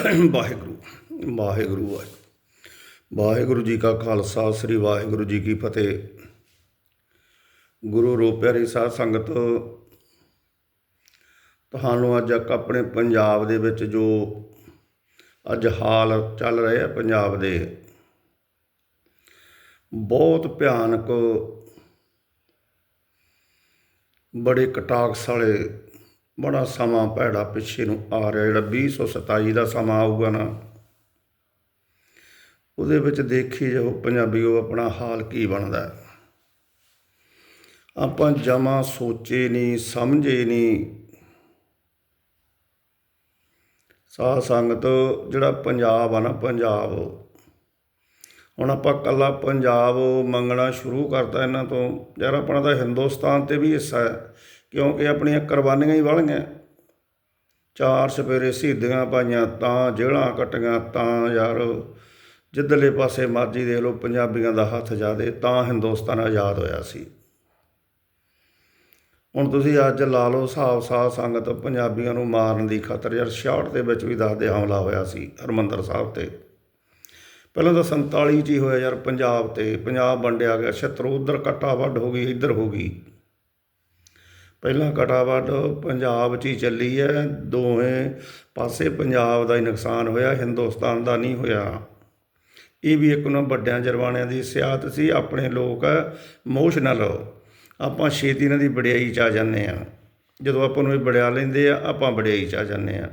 ਵਾਹਿਗੁਰੂ ਵਾਹਿਗੁਰੂ ਵਾਹਿਗੁਰੂ ਜੀ ਕਾ ਖਾਲਸਾ, ਸ੍ਰੀ ਵਾਹਿਗੁਰੂ ਜੀ ਕੀ ਫਤਿਹ। ਗੁਰੂ ਰੂਪ ਪਿਆਰੀ ਸਾਧ ਸੰਗਤ, ਤੁਹਾਨੂੰ ਅੱਜ ਇੱਕ ਆਪਣੇ ਪੰਜਾਬ ਦੇ ਵਿੱਚ ਜੋ ਅੱਜ ਹਾਲ ਚੱਲ ਰਹੇ ਆ ਪੰਜਾਬ ਦੇ, ਬਹੁਤ ਭਿਆਨਕ, ਬੜੇ ਕਟਾਕਸ ਵਾਲੇ ਬੜਾ ਸਮਾਂ ਭੈੜਾ ਪਿੱਛੇ ਨੂੰ ਆ ਰਿਹਾ, ਜਿਹੜਾ 2027 ਦਾ ਸਮਾਂ ਆਊਗਾ ਨਾ। ਉਹਦੇ ਵਿੱਚ ਦੇਖੀ ਜਾਓ ਉਹ ਆਪਣਾ ਹਾਲ ਕੀ ਬਣਦਾ। ਆਪਾਂ ਜਮਾ ਸੋਚੇ ਨਹੀਂ, ਸਮਝੇ ਨਹੀਂ। ਸਾਧ ਸੰਗਤ, ਜਿਹੜਾ ਪੰਜਾਬ ਆ ਨਾ, ਪੰਜਾਬ। ਹੁਣ ਆਪਾਂ ਕੱਲਾ ਪੰਜਾਬ ਮੰਗਣਾ ਸ਼ੁਰੂ ਕਰਤਾ ਇਹਨਾਂ ਤੋਂ। ਯਾਰ, ਆਪਣਾ ਤਾਂ ਹਿੰਦੁਸਤਾਨ ਤੇ ਵੀ ਹਿੱਸਾ ਹੈ। ਕਿਉਂਕਿ ਆਪਣੀਆਂ ਕੁਰਬਾਨੀਆਂ ਹੀ ਵਾਲੀਆਂ। ਚਾਰ ਸਪੇਰੇ ਸ਼ਹੀਦੀਆਂ ਪਾਈਆਂ, ਤਾਂ ਜੇਲ੍ਹਾਂ ਕੱਟੀਆਂ, ਤਾਂ ਯਾਰ ਜਿੱਧਰਲੇ ਪਾਸੇ ਮਰਜ਼ੀ ਦੇਖ ਲਓ, ਪੰਜਾਬੀਆਂ ਦਾ ਹੱਥ ਜਾਦੇ ਤਾਂ ਹਿੰਦੁਸਤਾਨ ਆਜ਼ਾਦ ਹੋਇਆ ਸੀ। ਹੁਣ ਤੁਸੀਂ ਅੱਜ ਲਾ ਲਓ ਹਿਸਾਬ ਸਾਹ ਸੰਗਤ ਪੰਜਾਬੀਆਂ ਨੂੰ ਮਾਰਨ ਦੀ ਖਤਰ, ਯਾਰ 66 ਦੇ ਵਿੱਚ ਵੀ ਦੱਸਦੇ ਹਮਲਾ ਹੋਇਆ ਸੀ ਹਰਮੰਦਰ ਸਾਹਿਬ ਤੇ। ਪਹਿਲਾਂ ਤਾਂ 47 ਚ ਹੀ ਹੋਇਆ ਯਾਰ ਪੰਜਾਬ ਤੇ, ਪੰਜਾਬ ਵੰਡਿਆ ਗਿਆ ਛਤਰ ਉਧਰ ਕੱਟਾ ਵੱਢ ਹੋ ਗਈ, ਇੱਧਰ ਹੋ ਗਈ। ਪਹਿਲਾਂ ਕਟਾ ਪੰਜਾਬ 'ਚ ਹੀ ਚੱਲੀ ਹੈ ਦੋਵੇਂ ਪਾਸੇ ਪੰਜਾਬ ਦਾ ਹੀ ਨੁਕਸਾਨ ਹੋਇਆ, ਹਿੰਦੁਸਤਾਨ ਦਾ ਨਹੀਂ ਹੋਇਆ। ਇਹ ਵੀ ਇੱਕ ਉਹਨਾਂ ਵੱਡਿਆਂ ਜਰਵਾਣਿਆਂ ਦੀ ਸਿਆਤ ਸੀ, ਆਪਣੇ ਲੋਕ ਇਮੋਸ਼ਨਲ ਆਪਾਂ ਛੇਤੀ ਇਹਨਾਂ ਦੀ ਵਡਿਆਈ 'ਚ ਆ ਜਾਂਦੇ ਆ ਜਦੋਂ ਆਪਾਂ ਨੂੰ ਇਹ ਵੜਿਆ ਲੈਂਦੇ ਆ, ਆਪਾਂ ਵਡਿਆਈ 'ਚ ਆ ਜਾਂਦੇ ਆ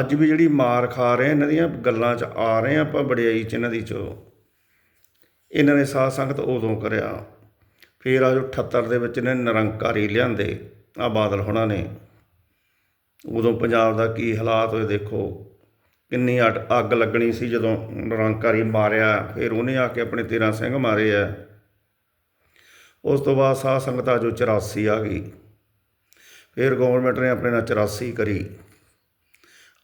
ਅੱਜ ਵੀ ਜਿਹੜੀ ਮਾਰ ਖਾ ਰਹੇ ਇਹਨਾਂ ਦੀਆਂ ਗੱਲਾਂ 'ਚ ਆ ਰਹੇ ਆ ਆਪਾਂ ਵਡਿਆਈ 'ਚ ਇਹਨਾਂ ਦੀ 'ਚ। ਇਹਨਾਂ ਨੇ ਸਾਧ ਸੰਗਤ ਉਦੋਂ ਕਰਿਆ। ਫਿਰ ਆ ਜੋ 78 ਦੇ ਵਿੱਚ ਨੇ ਨਿਰੰਕਾਰੀ ਲਿਆਂਦੇ ਆ ਬਾਦਲ ਹੁਣਾਂ ਨੇ। ਉਦੋਂ ਪੰਜਾਬ ਦਾ ਕੀ ਹਾਲਾਤ ਹੋਏ ਦੇਖੋ, ਕਿੰਨੀ ਅੱਡ- ਅੱਗ ਲੱਗਣੀ ਸੀ ਜਦੋਂ ਨਿਰੰਕਾਰੀ ਮਾਰਿਆ, ਫਿਰ ਉਹਨੇ ਆ ਕੇ ਆਪਣੇ 13 ਸਿੰਘ ਮਾਰੇ ਆ। ਉਸ ਤੋਂ ਬਾਅਦ ਸਾਧ ਸੰਗਤ ਆ ਜੋ 84 ਆ ਗਈ। ਫਿਰ ਗਵਰਨਮੈਂਟ ਨੇ ਆਪਣੇ ਨਾਲ 84 ਕਰੀ।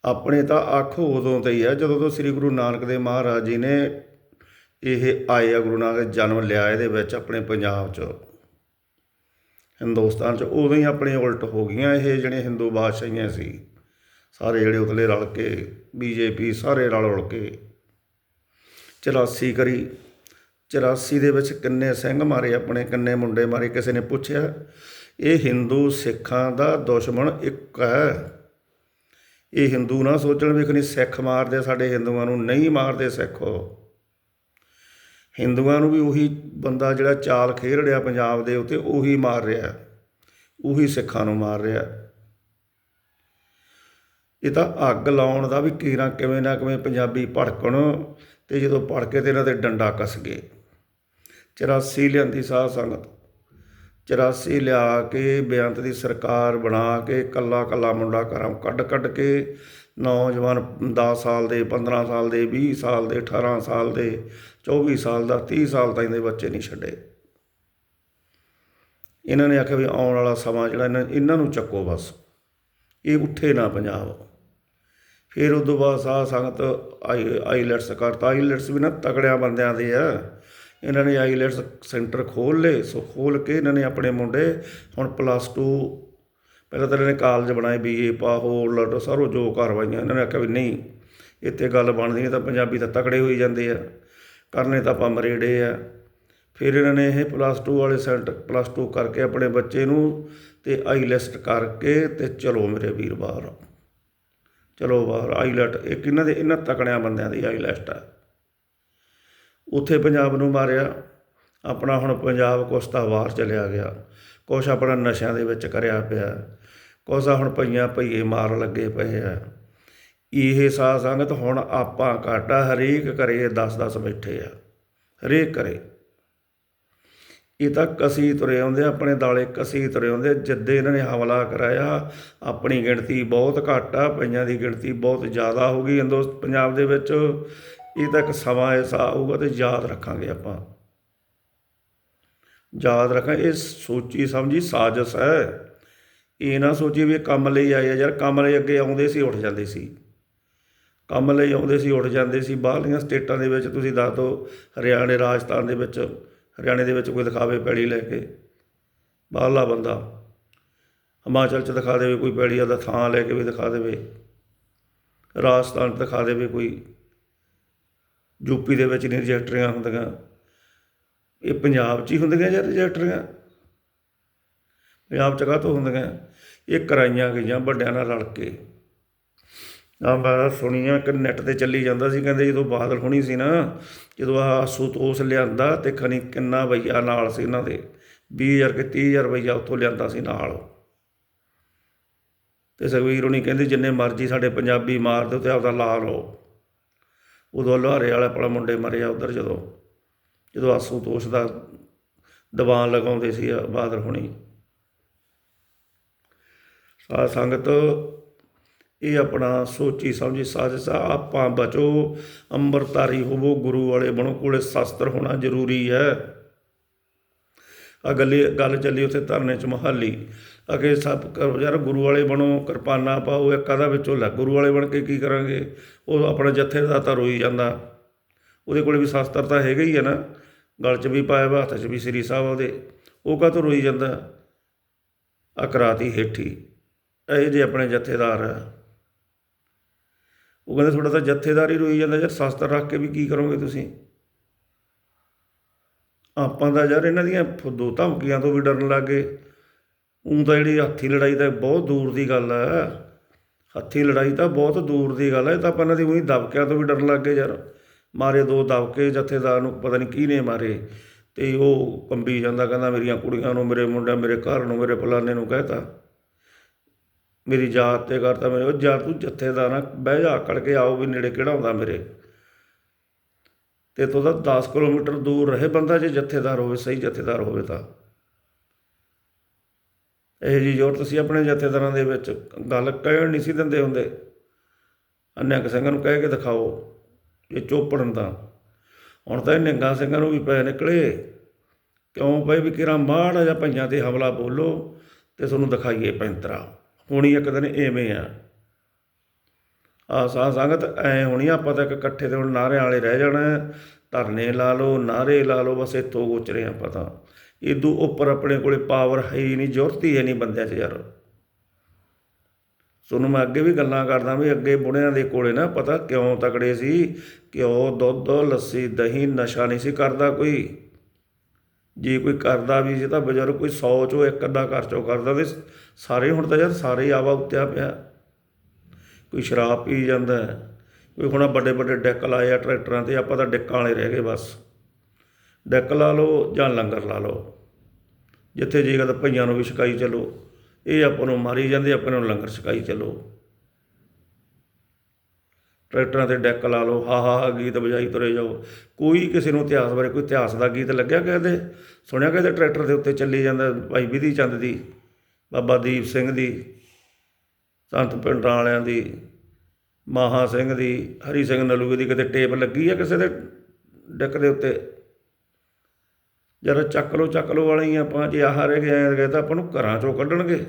ਆਪਣੇ ਤਾਂ ਆਖੋ ਉਦੋਂ ਤੇ ਹੀ ਹੈ ਜਦੋਂ ਤੋਂ ਸ੍ਰੀ ਗੁਰੂ ਨਾਨਕ ਦੇਵ ਮਹਾਰਾਜ ਜੀ ਨੇ ਇਹ ਆਏ ਆ ਗੁਰੂ ਨਾਨਕ ਜਨਮ ਲਿਆ ਇਹਦੇ ਵਿੱਚ ਆਪਣੇ ਪੰਜਾਬ 'ਚ। ਹਿੰਦੁਸਤਾਨ 'ਚ ਉਦੋਂ ਹੀ ਆਪਣੇ ਉਲਟ ਹੋ ਗਈਆਂ ਇਹ ਜਿਹੜੇ ਹਿੰਦੂ ਬਾਦਸ਼ਾਹੀਆਂ ਸੀ। ਸਾਰੇ ਜਿਹੜੇ ਉਤਲੇ ਰਲ ਕੇ, ਬੀਜੇਪੀ ਸਾਰੇ ਰਲ ਉਲ ਕੇ। 84 ਕਰੀ। 84 ਦੇ ਵਿੱਚ ਕਿੰਨੇ ਸਿੰਘ ਮਾਰੇ, ਆਪਣੇ ਕਿੰਨੇ ਮੁੰਡੇ ਮਾਰੇ, ਕਿਸੇ ਨੇ ਪੁੱਛਿਆ? ਇਹ ਹਿੰਦੂ ਸਿੱਖਾਂ ਦਾ ਦੁਸ਼ਮਣ ਇੱਕ ਹੈ। ਇਹ ਹਿੰਦੂ ਨਾ ਸੋਚਣ ਵੀ ਕਿ ਨਹੀਂ, ਸਿੱਖ ਮਾਰਦੇ ਸਾਡੇ ਹਿੰਦੂਆਂ ਨੂੰ, ਨਹੀਂ ਮਾਰਦੇ ਸਿੱਖੋ। ਹਿੰਦੂਆਂ ਨੂੰ ਵੀ ਉਹੀ ਬੰਦਾ ਜਿਹੜਾ ਚਾਲ ਖੇਡ ਰਿਹਾ ਪੰਜਾਬ ਦੇ ਉੱਤੇ, ਉਹੀ ਮਾਰ ਰਿਹਾ। ਉਹੀ ਸਿੱਖਾਂ ਨੂੰ ਮਾਰ ਰਿਹਾ। ਇਹ ਤਾਂ ਅੱਗ ਲਾਉਣ ਦਾ ਵੀ ਕੀਰਾਂ ਕਿਵੇਂ ਨਾ ਕਿਵੇਂ ਪੰਜਾਬੀ ਭੜਕਣ ਤੇ ਜਦੋਂ ਭੜਕੇ ਤੇ ਇਹਨਾਂ ਦੇ ਡੰਡਾ ਕੱਸ ਗਏ। 84 ਲਿਆਂਦੀ ਸਾਧ ਸੰਗਤ। 84 ਲਿਆ ਕੇ ਬੇਅੰਤ ਦੀ ਸਰਕਾਰ ਬਣਾ ਕੇ ਕੱਲਾ ਕੱਲਾ ਮੁੰਡਾ ਘਰੋਂ ਕੱਢ ਕੱਢ ਕੇ ਨੌਜਵਾਨ 10 ਸਾਲ ਦੇ 15 ਸਾਲ ਦੇ 20 ਸਾਲ ਦੇ 18 ਸਾਲ ਦੇ 24 ਸਾਲ ਦਾ 30 ਸਾਲ ਤਾਈਂ ਦੇ ਬੱਚੇ ਨਹੀਂ ਛੱਡੇ। ਇਹਨਾਂ ਨੇ ਆਖਿਆ ਵੀ ਆਉਣ ਵਾਲਾ ਸਮਾਂ ਜਿਹੜਾ ਇਹਨਾਂ ਇਹਨਾਂ ਨੂੰ ਚੱਕੋ ਬਸ। ਇਹ ਉੱਠੇ ਨਾ ਪੰਜਾਬ। ਫਿਰ ਉਦੋਂ ਬਾਅਦ ਸਾਹ ਸੰਗਤ ਆਈ, ਆਈਲੈਟਸ ਕਰਤਾ। ਆਈਲੈਟਸ ਵੀ ਨਾ ਤਕੜਿਆਂ ਬੰਦਿਆਂ ਦੇ ਆ। ਇਹਨਾਂ ਨੇ ਆਈਲੈਟਸ ਸੈਂਟਰ ਖੋਲ ਲਏ। ਸੋ ਖੋਲ ਕੇ ਇਹਨਾਂ ਨੇ ਆਪਣੇ ਮੁੰਡੇ, ਹੁਣ ਪਲੱਸ 2 ਪਹਿਲਾਂ ਤਾਂ ਇਹਨਾਂ ਨੇ ਕਾਲਜ ਬਣਾਏ ਬੀਏ ਪਾ ਹੋਰ ਲਟੋ ਸਾਰੋ ਜੋ ਕਰਵਾਈਆਂ। ਇਹਨਾਂ ਨੇ ਆਖਿਆ ਵੀ ਨਹੀਂ, ਇੱਥੇ ਗੱਲ ਬਣਦੀ ਨਹੀਂ ਤਾਂ ਪੰਜਾਬੀ ਤਾਂ ਤਕੜੇ ਹੋਈ ਜਾਂਦੇ ਆ। ਕਰਨੇ ਤਾਂ ਆਪਾਂ ਮਰੇੜੇ ਆ। ਫਿਰ ਇਹਨਾਂ ਨੇ ਇਹ ਪਲੱਸ 2 ਵਾਲੇ ਸੈਂਟ ਪਲੱਸ 2 ਕਰਕੇ ਆਪਣੇ ਬੱਚੇ ਨੂੰ ਤੇ ਆਈਲੈਸਟ ਕਰਕੇ ਤੇ ਚਲੋ ਮੇਰੇ ਵੀਰ ਬਾਹਰ ਚਲੋ ਬਾਹਰ ਆਈਲੈਟ ਇੱਕ ਇਹਨਾਂ ਦੇ, ਇਹਨਾਂ ਤਕੜਿਆਂ ਬੰਦਿਆਂ ਦੀ ਆਈਲੈਸਟ ਆ। ਉੱਥੇ ਪੰਜਾਬ ਨੂੰ ਮਾਰਿਆ। ਆਪਣਾ ਹੁਣ ਪੰਜਾਬ ਕੁਛ ਤਾਂ ਵਾਰ ਚਲਿਆ ਗਿਆ। ਕੁਛ ਆਪਣਾ ਨਸ਼ਿਆਂ ਦੇ ਵਿੱਚ ਕਰਿਆ ਪਿਆ। ਕੁਛ ਹੁਣ ਪਈਆਂ ਪਈਏ ਮਾਰ ਲੱਗੇ ਪਏ ਆ। ਇਹ ਸਾਧ ਸੰਗਤ ਹੁਣ ਆਪਾਂ ਘਾਟਾ ਹਰੇਕ ਕਰੇ 10-10 ਬੈਠੇ ਆ, ਹਰੇਕ ਕਰੇ ਇਹ ਤਾਂ ਕਸੀ ਤੁਰੇ ਆਉਂਦੇ ਆਪਣੇ ਦਾਲੇ ਕਸੀ ਤੁਰੇ ਆਉਂਦੇ ਆ। ਜਿੱਦੇ ਇਹਨਾਂ ਨੇ ਹਮਲਾ ਕਰਾਇਆ, ਆਪਣੀ ਗਿਣਤੀ ਬਹੁਤ ਘੱਟ ਆ, ਪਈਆਂ ਦੀ ਗਿਣਤੀ ਬਹੁਤ ਜ਼ਿਆਦਾ ਹੋ ਗਈ ਹਿੰਦੂ ਪੰਜਾਬ ਦੇ ਵਿੱਚ। ਇਹ ਤਾਂ ਇੱਕ ਸਮਾਂ ਐਸਾ ਆਊਗਾ ਤੇ ਯਾਦ ਰੱਖਾਂਗੇ ਆਪਾਂ। ਯਾਦ ਰੱਖਾਂ, ਇਹ ਸੋਚੀ ਸਮਝੀ ਸਾਜ਼ਿਸ਼ ਹੈ। ਇਹ ਨਾ ਸੋਚੀ ਵੀ ਇਹ ਕੰਮ ਲਈ ਆਏ ਯਾਰ, ਕੰਮ ਲਈ ਅੱਗੇ ਆਉਂਦੇ ਸੀ, ਉੱਠ ਜਾਂਦੇ ਸੀ। ਕੰਮ ਲਈ ਆਉਂਦੇ ਸੀ, ਉੱਠ ਜਾਂਦੇ ਸੀ। ਬਾਹਰਲੀਆਂ ਸਟੇਟਾਂ ਦੇ ਵਿੱਚ ਤੁਸੀਂ ਦੱਸ ਦਿਓ ਹਰਿਆਣੇ, ਰਾਜਸਥਾਨ ਦੇ ਵਿੱਚ, ਹਰਿਆਣੇ ਦੇ ਵਿੱਚ ਕੋਈ ਦਿਖਾਵੇ ਪੈੜੀ ਲੈ ਕੇ। ਬਾਹਰਲਾ ਬੰਦਾ, ਹਿਮਾਚਲ ਚ ਦਿਖਾ ਦੇਵੇ ਕੋਈ ਪੈੜੀ ਉਹਦਾ ਥਾਂ ਲੈ ਕੇ ਵੀ ਦਿਖਾ ਦੇਵੇ। ਰਾਜਸਥਾਨ ਦਿਖਾ ਦੇਵੇ ਕੋਈ। ਯੂਪੀ ਦੇ ਵਿੱਚ ਨਹੀਂ ਰਜਿਸਟਰੀਆਂ ਹੁੰਦੀਆਂ। ਇਹ ਪੰਜਾਬ 'ਚ ਹੀ ਹੁੰਦੀਆਂ ਜਾਂ ਰਜਿਸਟਰੀਆਂ ਪੰਜਾਬ 'ਚ ਕਾਹ ਤੋਂ ਹੁੰਦੀਆਂ? ਇਹ ਕਰਾਈਆਂ ਗਈਆਂ ਵੱਡਿਆਂ ਨਾਲ ਰਲ ਕੇ। ਆ ਮੈਂ ਸੁਣੀਆਂ ਕਿ ਨੈਟ ਤੇ ਚੱਲੀ ਜਾਂਦਾ ਸੀ, ਕਹਿੰਦੇ ਜਦੋਂ ਬਾਦਲ ਹੋਣੀ ਸੀ ਨਾ, ਜਦੋਂ ਆ ਸੁਤੋਸ ਲਿਆਂਦਾ ਤੇ ਖਨੀ ਕਿੰਨਾ ਬਈਆ ਨਾਲ ਸੀ ਇਹਨਾਂ ਦੇ 20000 ਕਿ 30000 ਬਈਆ ਉੱਥੋਂ ਲਿਆਂਦਾ ਸੀ ਨਾਲ। ਤੇ ਸੁਖਬੀਰ ਹੋਣੀ ਕਹਿੰਦੇ ਜਿੰਨੇ ਮਰਜ਼ੀ ਸਾਡੇ ਪੰਜਾਬੀ ਮਾਰ ਦਿਓ ਤੇ ਆਪਦਾ ਲਾ ਲਓ। ਉਦੋਂ ਲੁਹਾਰੇ ਵਾਲੇ ਆਪਣਾ ਮੁੰਡੇ ਮਰੇ ਆ ਉਧਰ ਜਦੋਂ ਜਦੋਂ ਆਸੂਤੋਸ਼ ਦਾ ਦੀਵਾਨ ਲਗਾਉਂਦੇ ਸੀ ਬਾਦਲ ਹੋਣੀ। ਸਾਧ ਸੰਗਤ ਇਹ ਆਪਣਾ ਸੋਚੀ ਸਮਝੀ ਸਾਜ਼ਿਸ਼ ਆ, ਆਪਾਂ ਬਚੋ, ਅੰਮ੍ਰਿਤਧਾਰੀ ਹੋਵੋ, ਗੁਰੂ ਵਾਲੇ ਬਣੋ, ਕੋਲੇ ਸ਼ਾਸਤਰ ਹੋਣਾ ਜ਼ਰੂਰੀ ਹੈ। ਆ ਗੱਲੇ ਗੱਲ ਚੱਲੀ ਉੱਥੇ ਧਰਨੇ ਚ ਮਹਾਲੀ। ਅਗੇ ਸਭ ਯਾਰ ਗੁਰੂ ਵਾਲੇ ਬਣੋ, ਕਿਰਪਾਨਾ ਪਾਓ, ਇੱਕ ਆਦਾ ਵਿੱਚੋਂ ਲੈ, ਗੁਰੂ ਵਾਲੇ ਬਣ ਕੇ ਕੀ ਕਰਾਂਗੇ? ਉਹ ਆਪਣਾ ਜੱਥੇਦਾਰ ਤਾਂ ਰੋਈ ਜਾਂਦਾ। ਉਹਦੇ ਕੋਲੇ ਵੀ ਸ਼ਾਸਤਰ ਤਾਂ ਹੈਗਾ ਹੀ ਹੈ ਨਾ। ਗਲ 'ਚ ਵੀ ਪਾਇਆ ਵਾ, ਹੱਥ 'ਚ ਵੀ ਸ੍ਰੀ ਸਾਹਿਬ ਉਹਦੇ। ਉਹ ਕਾਹਤੋਂ ਰੋਈ ਜਾਂਦਾ? ਅਕਰਾਤੀ ਹੇਠੀ। ਇਹ ਜੇ ਆਪਣੇ ਜੱਥੇਦਾਰ ਆ। ਉਹ ਕਹਿੰਦੇ ਤੁਹਾਡਾ ਤਾਂ ਜੱਥੇਦਾਰ ਹੀ ਰੋਈ ਜਾਂਦਾ ਯਾਰ, ਸਸਤਾ ਰੱਖ ਕੇ ਵੀ ਕੀ ਕਰੋਗੇ ਤੁਸੀਂ? ਆਪਾਂ ਤਾਂ ਯਾਰ ਇਹਨਾਂ ਦੀਆਂ ਦੋ ਧਮਕੀਆਂ ਤੋਂ ਵੀ ਡਰਨ ਲੱਗ ਗਏ। ਉਂ ਤਾਂ ਜਿਹੜੀ ਹੱਥੀ ਲੜਾਈ ਤਾਂ ਬਹੁਤ ਦੂਰ ਦੀ ਗੱਲ ਹੈ ਹੱਥੀ ਲੜਾਈ ਤਾਂ ਬਹੁਤ ਦੂਰ ਦੀ ਗੱਲ ਹੈ ਤਾਂ ਆਪਾਂ ਇਹਨਾਂ ਦੀ ਉਹੀ ਦਬਕਿਆਂ ਤੋਂ ਵੀ ਡਰਨ ਲੱਗ ਗਏ ਯਾਰ। ਮਾਰੇ ਦੋ ਦਬਕੇ ਜਥੇਦਾਰ ਨੂੰ, ਪਤਾ ਨਹੀਂ ਕੀ ਨੇ ਮਾਰੇ। ਤੇ ਉਹ ਕੰਬੀ ਜਾਂਦਾ, ਕਹਿੰਦਾ ਮੇਰੀਆਂ ਕੁੜੀਆਂ ਨੂੰ, ਮੇਰੇ ਮੁੰਡਾ ਮੇਰੇ ਘਰ ਨੂੰ, ਮੇਰੇ ਫਲਾਣੇ ਨੂੰ ਕਹਿਤਾ। ਮੇਰੀ ਜਾਤ ਤੇ ਕਰਤਾ ਮੇਰੇ ਉਹ ਜਾ ਤੂੰ ਜਥੇਦਾਰ ਨਾ ਬਹਿ ਜਾ ਆਕੜ ਕੇ ਆਓ ਵੀ ਨੇੜੇ ਕਿਹੜਾ ਹੁੰਦਾ ਮੇਰੇ। ਤੇ ਤੋਂ ਤਾਂ 10 ਕਿਲੋਮੀਟਰ ਦੂਰ ਰਹੇ ਬੰਦਾ, ਜੇ ਜੱਥੇਦਾਰ ਹੋਵੇ, ਸਹੀ ਜਥੇਦਾਰ ਹੋਵੇ ਤਾਂ। ਇਹ ਜੀ ਜ਼ੋਰ ਤੁਸੀਂ ਆਪਣੇ ਜਥੇਦਾਰਾਂ ਦੇ ਵਿੱਚ। ਗੱਲ ਕਹਿਣ ਨਹੀਂ ਸੀ ਦਿੰਦੇ ਹੁੰਦੇ। ਅਨਿਆਕ ਸਿੰਘਾਂ ਨੂੰ ਕਹਿ ਕੇ ਦਿਖਾਓ ਇਹ ਚੋਪੜਨ ਦਾ ਹੁਣ ਤਾਂ ਇਹ ਨਿੰਗਾ ਸਿੰਘਾਂ ਨੂੰ ਵੀ ਪੈ ਨਿਕਲੇ। ਕਿਉਂ ਭਾਈ ਵੀ ਕਿਰਾ ਮਾੜਾ ਜਾਂ ਪੰਜਾਂ ਤੇ ਹਮਲਾ ਬੋਲੋ ਤੇ ਤੁਹਾਨੂੰ ਦਿਖਾਈਏ ਪੈਂਤਰਾ। ਹੋਣੀ ਇੱਕ ਦਿਨ ਐਵੇਂ ਆ। ਆ ਸਾਧ ਸੰਗਤ ਐ ਹੋਣੀ ਆ, ਆਪਾਂ ਤਾਂ ਇੱਕ ਇਕੱਠੇ ਤੇ ਹੁਣ ਨਾਰਿਆਂ ਵਾਲੇ ਰਹਿ ਜਾਣਾ ਧਰਨੇ ਲਾ ਲਓ ਨਾਰੇ ਲਾ ਲਓ ਬਸ ਇੱਥੋਂ ਗੋਚਰੇ ਆ ਪਤਾ ਇਦੋਂ ਉੱਪਰ ਆਪਣੇ ਕੋਲੇ ਪਾਵਰ ਹੈ ਹੀ ਨਹੀਂ ਜ਼ਰੂਰਤ ਹੀ ਹੈ ਨਹੀਂ ਬੰਦਿਆਂ 'ਚ ਯਾਰ। ਤੁਹਾਨੂੰ ਮੈਂ ਅੱਗੇ ਵੀ ਗੱਲਾਂ ਕਰਦਾ ਵੀ ਅੱਗੇ ਬੁੜਿਆਂ ਦੇ ਕੋਲੇ ਨਾ ਪਤਾ ਕਿਉਂ ਤਕੜੇ ਸੀ ਘਿਓ ਦੁੱਧ ਲੱਸੀ ਦਹੀਂ ਨਸ਼ਾ ਨਹੀਂ ਸੀ ਕਰਦਾ ਕੋਈ। ਜੇ ਕੋਈ ਕਰਦਾ ਵੀ ਜੇ ਤਾਂ ਬਜ਼ੁਰਗ ਕੋਈ 100 ਚੋਂ ਇੱਕ ਅੱਧਾ ਘਰ ਚੋਂ ਕਰਦਾ ਤੇ ਸਾਰੇ ਹੁਣ ਤਾਂ ਯਾਰ ਸਾਰੇ ਹੀ ਆਵਾ ਉੱਤਿਆ ਪਿਆ। ਕੋਈ ਸ਼ਰਾਬ ਪੀ ਜਾਂਦਾ ਕੋਈ ਹੁਣ ਵੱਡੇ ਵੱਡੇ ਡੈਕ ਲਾਏ ਆ ਟਰੈਕਟਰਾਂ ਤੇ, ਆਪਾਂ ਤਾਂ ਡੈਕਾਂ ਵਾਲੇ ਰਹਿ ਗਏ ਬਸ। ਡੈਕ ਲਾ ਲਓ ਜਾਂ ਲੰਗਰ ਲਾ ਲਓ, ਜਿੱਥੇ ਜੀਗਾ ਤਾਂ ਭਈਆਂ ਨੂੰ ਵੀ ਛਕਾਈ ਚੱਲੋ, ਇਹ ਆਪਾਂ ਨੂੰ ਮਾਰੀ ਜਾਂਦੇ ਆਪਾਂ ਨੂੰ ਲੰਗਰ ਛਕਾਈ ਚੱਲੋ। ਟਰੈਕਟਰਾਂ ਤੇ ਡੈਕ ਲਾ ਲਓ, ਹਾ ਹਾ ਹਾ, ਗੀਤ ਵਜਾਈ ਤੁਰੇ ਜਾਓ। ਕੋਈ ਕਿਸੇ ਨੂੰ ਇਤਿਹਾਸ ਬਾਰੇ, ਕੋਈ ਇਤਿਹਾਸ ਦਾ ਗੀਤ ਲੱਗਿਆ ਕਹਿੰਦੇ ਸੁਣਿਆ ਕਹਿੰਦੇ ਟਰੈਕਟਰ ਦੇ ਉੱਤੇ ਚੱਲੀ ਜਾਂਦਾ ਭਾਈ ਵਿਧੀ ਚੰਦ ਦੀ, ਬਾਬਾ ਦੀਪ ਸਿੰਘ ਦੀ, ਸੰਤ ਪਿੰਡਾਂ ਵਾਲਿਆਂ ਦੀ, ਮਾਹਾ ਸਿੰਘ ਦੀ, ਹਰੀ ਸਿੰਘ ਨਲੂਏ ਦੀ ਕਿਤੇ ਟੇਪ ਲੱਗੀ ਆ ਕਿਸੇ ਦੇ ਡੈਕ ਦੇ ਉੱਤੇ? ਜਦ ਚੱਕ ਲੋ ਚੱਕ ਲੋ ਵਾਲੇ ਹੀ ਆਪਾਂ, ਜੇ ਆਹ ਰਹਿ ਗਏ ਗਏ ਤਾਂ ਆਪਾਂ ਨੂੰ ਘਰਾਂ ਚੋਂ ਕੱਢਣਗੇ।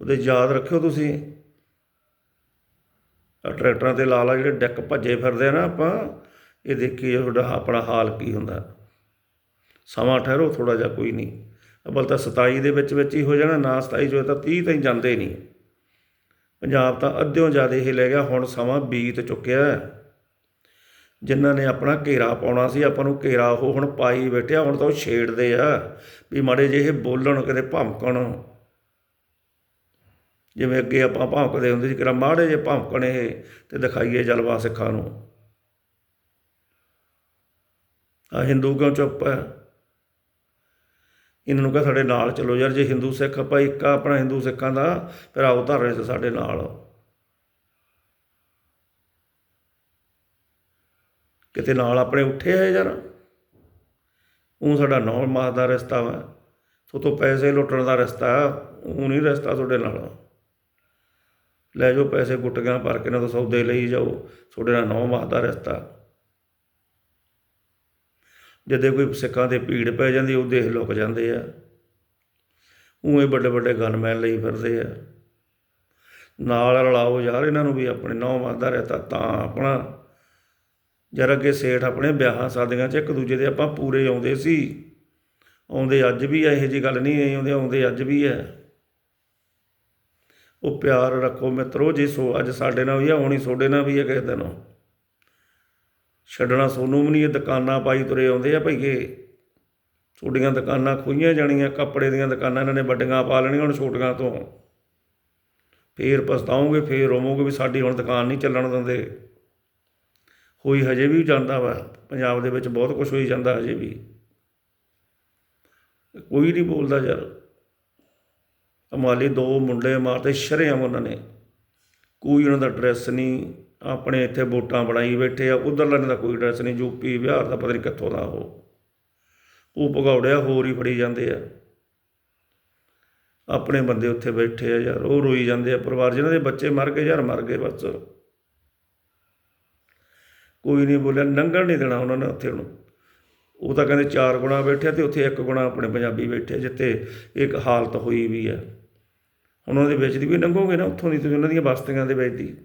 ਉਹਦੇ ਯਾਦ ਰੱਖਿਓ ਤੁਸੀਂ। ਟਰੈਕਟਰਾਂ ਤੇ ਲਾ ਲਾ ਜਿਹੜੇ ਡੈਕ ਭੱਜੇ ਫਿਰਦੇ ਆ ਨਾ ਆਪਾਂ, ਇਹ ਦੇਖੀਏ ਤੁਹਾਡਾ ਆਪਣਾ ਹਾਲ ਕੀ ਹੁੰਦਾ। ਸਮਾਂ ਠਹਿਰੋ ਥੋੜਾ ਜਿਹਾ ਕੋਈ ਨਹੀਂ। ਅਬਲ ਤਾਂ 27 ਦੇ ਵਿੱਚ ਵਿੱਚ ਹੀ ਹੋ ਜਾਣਾ, ਨਾ 27 ਜੋ ਤਾਂ 30 ਤਾਈਂ ਜਾਂਦੇ ਨਹੀਂ। ਪੰਜਾਬ ਤਾਂ ਅੱਧਿਓਂ ਜ਼ਿਆਦਾ ਇਹ ਲੈ ਗਿਆ, ਹੁਣ ਸਮਾਂ ਬੀਤ ਚੁੱਕਿਆ ਹੈ। ਜਿਨ੍ਹਾਂ ਨੇ ਆਪਣਾ ਘੇਰਾ ਪਾਉਣਾ ਸੀ, ਆਪਾਂ ਨੂੰ ਘੇਰਾ ਉਹ ਹੁਣ ਪਾਈ ਬੈਠਿਆ, ਹੁਣ ਤਾਂ ਉਹ ਛੇੜਦੇ ਆ। ਵੀ ਮਾੜੇ ਜਿਹੇ ਬੋਲਣ, ਕਿਤੇ ਭਮਕਣ। ਜਿਵੇਂ ਅੱਗੇ ਆਪਾਂ ਭੌਂਕਦੇ ਹੁੰਦੇ ਸੀ ਕਿ ਮਾੜੇ ਜੇ ਭੌਂਕਣ ਇਹ ਤੇ ਦਿਖਾਈਏ ਜਲਵਾ ਸਿੱਖਾਂ ਨੂੰ। ਆ ਹਿੰਦੂ ਕਿਉਂ ਚੁੱਪ ਹੈ ਇਹਨਾਂ ਨੂੰ ਕਹ ਸਾਡੇ ਨਾਲ ਚਲੋ ਯਾਰ, ਜੇ ਹਿੰਦੂ ਸਿੱਖ, ਆਪਾਂ ਇੱਕ ਆਪਣਾ ਹਿੰਦੂ ਸਿੱਖਾਂ ਦਾ, ਫਿਰ ਆਓ ਧਰਨੇ ਤੇ ਸਾਡੇ ਨਾਲ। ਕਿਤੇ ਨਾਲ ਆਪਣੇ ਉੱਠੇ ਆ ਯਾਰ? ਉਹ ਸਾਡਾ ਨੌ ਮਾਸ ਦਾ ਰਸਤਾ ਵਾ। ਸੋ ਤੋਂ ਪੈਸੇ ਲੁੱਟਣ ਦਾ ਰਸਤਾ, ਉਹ ਨਹੀਂ ਰਸਤਾ ਤੁਹਾਡੇ ਨਾਲ। ਲੈ ਜਾਓ, ਪੈਸੇ ਗੁੱਟੀਆਂ ਭਰ ਕੇ ਨਾ ਤਾਂ ਸੌਦੇ ਲਈ ਜਾਓ। ਤੁਹਾਡੇ ਨਾਲ ਨੌ ਮਾਸ ਦਾ ਰਸਤਾ। ਜਦੇ ਕੋਈ ਸਿੱਖਾਂ ਦੇ ਭੀੜ ਪੈ ਜਾਂਦੀ, ਉਹ ਦੇਖ ਲੁਕ ਜਾਂਦੇ ਆ। ਉਵੇਂ ਵੱਡੇ ਵੱਡੇ ਗਨਮੈਨ ਲਈ ਫਿਰਦੇ ਆ। ਨਾਲ ਰਲਾਓ ਯਾਰ, ਇਹਨਾਂ ਨੂੰ ਵੀ ਆਪਣੇ ਨੌ ਮਾਦਾ ਰਸਤਾ, ਤਾਂ ਆਪਣਾ। ਜਰ ਅੱਗੇ ਸੇਠ ਆਪਣੇ ਵਿਆਹਾਂ ਸ਼ਾਦੀਆਂ 'ਚ ਇੱਕ ਦੂਜੇ ਦੇ ਆਪਾਂ ਪੂਰੇ ਆਉਂਦੇ ਸੀ। ਆਉਂਦੇ ਅੱਜ ਵੀ ਆ, ਇਹੋ ਜੀ ਗੱਲ ਨਹੀਂ ਆਉਂਦੇ ਆਉਂਦੇ ਅੱਜ ਵੀ ਹੈ ਉਹ ਪਿਆਰ ਰੱਖੋ ਮਿੱਤਰੋ, ਜੇ ਸੋ ਅੱਜ ਸਾਡੇ ਨਾਲ ਵੀ ਆ, ਹੋਣੀ ਤੁਹਾਡੇ ਨਾਲ ਵੀ ਹੈ ਕਿਸੇ ਦਿਨ। ਛੱਡਣਾ ਸੋਨੂੰ ਵੀ ਨਹੀਂ, ਇਹ ਦੁਕਾਨਾਂ ਪਾਈ ਤੁਰੇ ਆਉਂਦੇ ਆ ਭਈਏ। ਤੁਹਾਡੀਆਂ ਦੁਕਾਨਾਂ ਖੁੱਈਆਂ ਜਾਣੀਆਂ, ਕੱਪੜੇ ਦੀਆਂ ਦੁਕਾਨਾਂ ਇਹਨਾਂ ਨੇ ਵੱਡੀਆਂ ਪਾ ਲੈਣੀਆਂ ਹੁਣ ਛੋਟੀਆਂ ਤੋਂ। ਫੇਰ ਪਛਤਾਉਂਗੇ ਫੇਰ ਰੋਵੋਗੇ ਵੀ ਸਾਡੀ ਹੁਣ ਦੁਕਾਨ ਨਹੀਂ ਚੱਲਣ ਦਿੰਦੇ। ਹੋਈ ਹਜੇ ਵੀ ਜਾਂਦਾ ਵਾ, ਪੰਜਾਬ ਦੇ ਵਿੱਚ ਬਹੁਤ ਕੁਝ ਹੋਈ ਜਾਂਦਾ ਹਜੇ ਵੀ। ਕੋਈ ਨਹੀਂ ਬੋਲਦਾ ਯਾਰ। ਅਮਾਲੀ ਦੋ ਮੁੰਡੇ ਮਾਰਦੇ ਸ਼ਰੇਆਮ ਉਹਨਾਂ ਨੇ। ਕੋਈ ਉਹਨਾਂ ਦਾ ਐਡਰੈਸ ਨਹੀਂ ਆਪਣੇ ਇੱਥੇ ਵੋਟਾਂ ਬਣਾਈ ਬੈਠੇ ਆ ਉਧਰ ਦਾ ਕੋਈ ਐਡਰੈਸ ਨਹੀਂ ਯੂਪੀ ਬਿਹਾਰ ਦਾ ਪਤਾ ਨਹੀਂ ਕਿੱਥੋਂ ਦਾ ਉਹ। ਉਹ ਭਗੌੜਿਆ ਹੋਰ ਹੀ ਫੜੀ ਜਾਂਦੇ ਆ। ਆਪਣੇ ਬੰਦੇ ਉੱਥੇ ਬੈਠੇ ਆ ਯਾਰ ਉਹ ਰੋਈ ਜਾਂਦੇ ਆ ਪਰਿਵਾਰ ਜਿਹਨਾਂ ਦੇ ਬੱਚੇ ਮਰ ਗਏ ਯਾਰ ਮਰ ਗਏ ਬਸ। ਕੋਈ ਨਹੀਂ ਬੋਲਿਆ ਲੰਘਣ ਨਹੀਂ ਦੇਣਾ ਉਹਨਾਂ ਨੇ ਉੱਥੇ ਨੂੰ ਉਹ ਤਾਂ ਕਹਿੰਦੇ ਚਾਰ ਗੁਣਾ ਬੈਠੇ ਆ ਤੇ ਉੱਥੇ ਇੱਕ ਗੁਣਾ ਆਪਣੇ ਪੰਜਾਬੀ ਬੈਠੇ ਆ, ਜਿੱਥੇ ਇੱਕ ਹਾਲਤ ਹੋਈ ਵੀ ਹੈ ਉਹਨਾਂ ਦੇ ਵਿੱਚ ਦੀ ਵੀ ਲੰਘੋਗੇ ਨਾ, ਉੱਥੋਂ ਦੀ ਤੁਸੀਂ ਉਹਨਾਂ ਦੀਆਂ ਬਸਤੀਆਂ ਦੇ ਵਿੱਚ ਦੀ।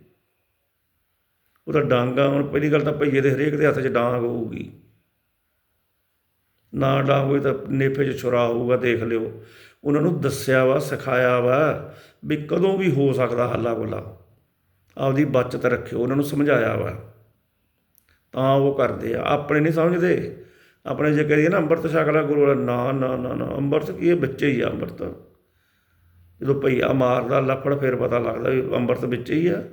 ਉਹ ਤਾਂ ਡਾਂਗਾ, ਹੁਣ ਪਹਿਲੀ ਗੱਲ ਤਾਂ ਭਈਏ ਦੇ ਹਰੇਕ ਦੇ ਹੱਥ 'ਚ ਡਾਂਗ ਹੋਊਗੀ। ਨਾ ਡਾਂਗ ਹੋਈ ਤਾਂ ਨੇਫੇ 'ਚ ਛੁਰਾ ਹੋਊਗਾ, ਦੇਖ ਲਿਓ। ਉਹਨਾਂ ਨੂੰ ਦੱਸਿਆ ਵਾ, ਸਿਖਾਇਆ ਵਾ ਵੀ ਕਦੋਂ ਵੀ ਹੋ ਸਕਦਾ ਹੱਲਾ ਗੁੱਲਾ ਆਪਦੀ ਬਚਤ ਰੱਖਿਓ, ਉਹਨਾਂ ਨੂੰ ਸਮਝਾਇਆ ਵਾ। ਤਾਂ ਉਹ ਕਰਦੇ ਆ। ਆਪਣੇ ਨਹੀਂ ਸਮਝਦੇ। ਆਪਣੇ ਜੇ ਕਰੀਏ ਨਾ ਅੰਮ੍ਰਿਤ ਛਕ ਲਾ, ਗੁਰੂ ਵਾਲਾ, ਨਾ ਨਾ ਨਾ ਨਾ, ਅੰਮ੍ਰਿਤ ਕੀ ਇਹ ਬੱਚੇ ਹੀ ਆ ਅੰਮ੍ਰਿਤ। ਜਦੋਂ ਭਈਆ ਮਾਰਦਾ ਲੱਫੜ ਫਿਰ ਪਤਾ ਲੱਗਦਾ ਵੀ ਅੰਮ੍ਰਿਤ ਵਿੱਚ ਹੀ ਆ।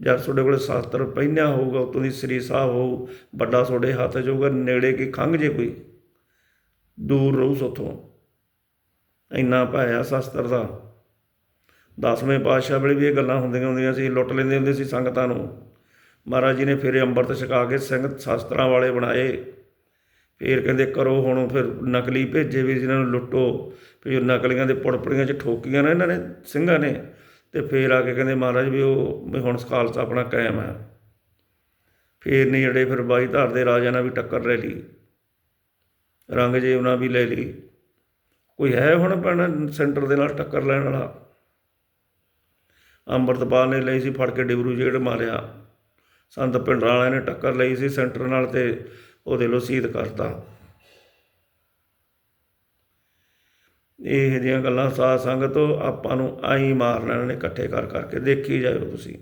ਜਦ ਤੁਹਾਡੇ ਕੋਲ ਸ਼ਾਸਤਰ ਪਹਿਨਿਆ ਹੋਊਗਾ, ਉਤੋਂ ਦੀ ਸ੍ਰੀ ਸਾਹਿਬ ਹੋਊ ਵੱਡਾ ਤੁਹਾਡੇ ਹੱਥ ਜਾਊਗਾ ਨੇੜੇ ਕੀ ਖੰਘ ਜੇ ਕੋਈ? ਦੂਰ ਰਹੂ ਸੋਥੋਂ। ਇੰਨਾ ਪਾਇਆ ਸ਼ਾਸਤਰ ਦਾ। ਦਸਵੇਂ ਪਾਤਸ਼ਾਹ ਵੇਲੇ ਵੀ ਇਹ ਗੱਲਾਂ ਹੁੰਦੀਆਂ ਹੁੰਦੀਆਂ ਸੀ, ਲੁੱਟ ਲੈਂਦੇ ਹੁੰਦੇ ਸੀ ਸੰਗਤਾਂ ਨੂੰ। ਮਹਾਰਾਜ ਜੀ ਨੇ ਫਿਰ ਅੰਮ੍ਰਿਤ ਛਕਾ ਕੇ ਸੰਗਤ ਸ਼ਾਸਤਰਾਂ ਵਾਲੇ ਬਣਾਏ। ਫਿਰ ਕਹਿੰਦੇ ਕਰੋ ਹੁਣ ਫਿਰ ਨਕਲੀ ਭੇਜੇ ਵੀ ਜਿਹਨਾਂ ਨੂੰ ਲੁੱਟੋ। ਫਿਰ ਨਕਲੀਆਂ ਦੇ ਪੁੜਪੜੀਆਂ 'ਚ ਠੋਕੀਆਂ ਨਾ ਇਹਨਾਂ ਨੇ, ਸਿੰਘਾਂ ਨੇ, ਤੇ ਫਿਰ ਆ ਕੇ ਕਹਿੰਦੇ ਮਹਾਰਾਜ ਵੀ ਉਹ ਵੀ ਹੁਣ ਖਾਲਸਾ ਆਪਣਾ ਕਾਇਮ ਹੈ। ਫਿਰ ਨਹੀਂ ਜਿਹੜੇ ਫਿਰ ਬਾਈ ਧਾਰ ਦੇ ਰਾਜਾ ਨਾਲ ਵੀ ਟੱਕਰ ਲੈ ਲਈ। ਰੰਗ ਜੇ ਉਹਨਾਂ ਵੀ ਲੈ ਲਈ। ਕੋਈ ਹੈ ਹੁਣ ਪੈਣਾ ਸੈਂਟਰ ਦੇ ਨਾਲ ਟੱਕਰ ਲੈਣ ਵਾਲਾ? ਅੰਮ੍ਰਿਤਪਾਲ ਨੇ ਲਈ ਸੀ ਫੜ ਕੇ ਡਿਬਰੂ ਜੇੜ ਮਾਰਿਆ। ਸੰਤ ਪਿੰਡਰਾਂ ਵਾਲਿਆਂ ਨੇ ਟੱਕਰ ਲਈ ਸੀ ਸੈਂਟਰ ਨਾਲ ਤੇ ਉਹਦੇ ਲੋ ਸ਼ਹੀਦ ਕਰਤਾ। ਇਹ ਜਿਹੀਆਂ ਗੱਲਾਂ ਸਾਧ ਸੰਗਤ ਆਪਾਂ ਨੂੰ ਆਈ ਮਾਰ ਇਹਨਾਂ ਨੇ ਇਕੱਠੇ ਕਰ ਕਰਕੇ। ਦੇਖੀ ਜਾਇਓ ਤੁਸੀਂ।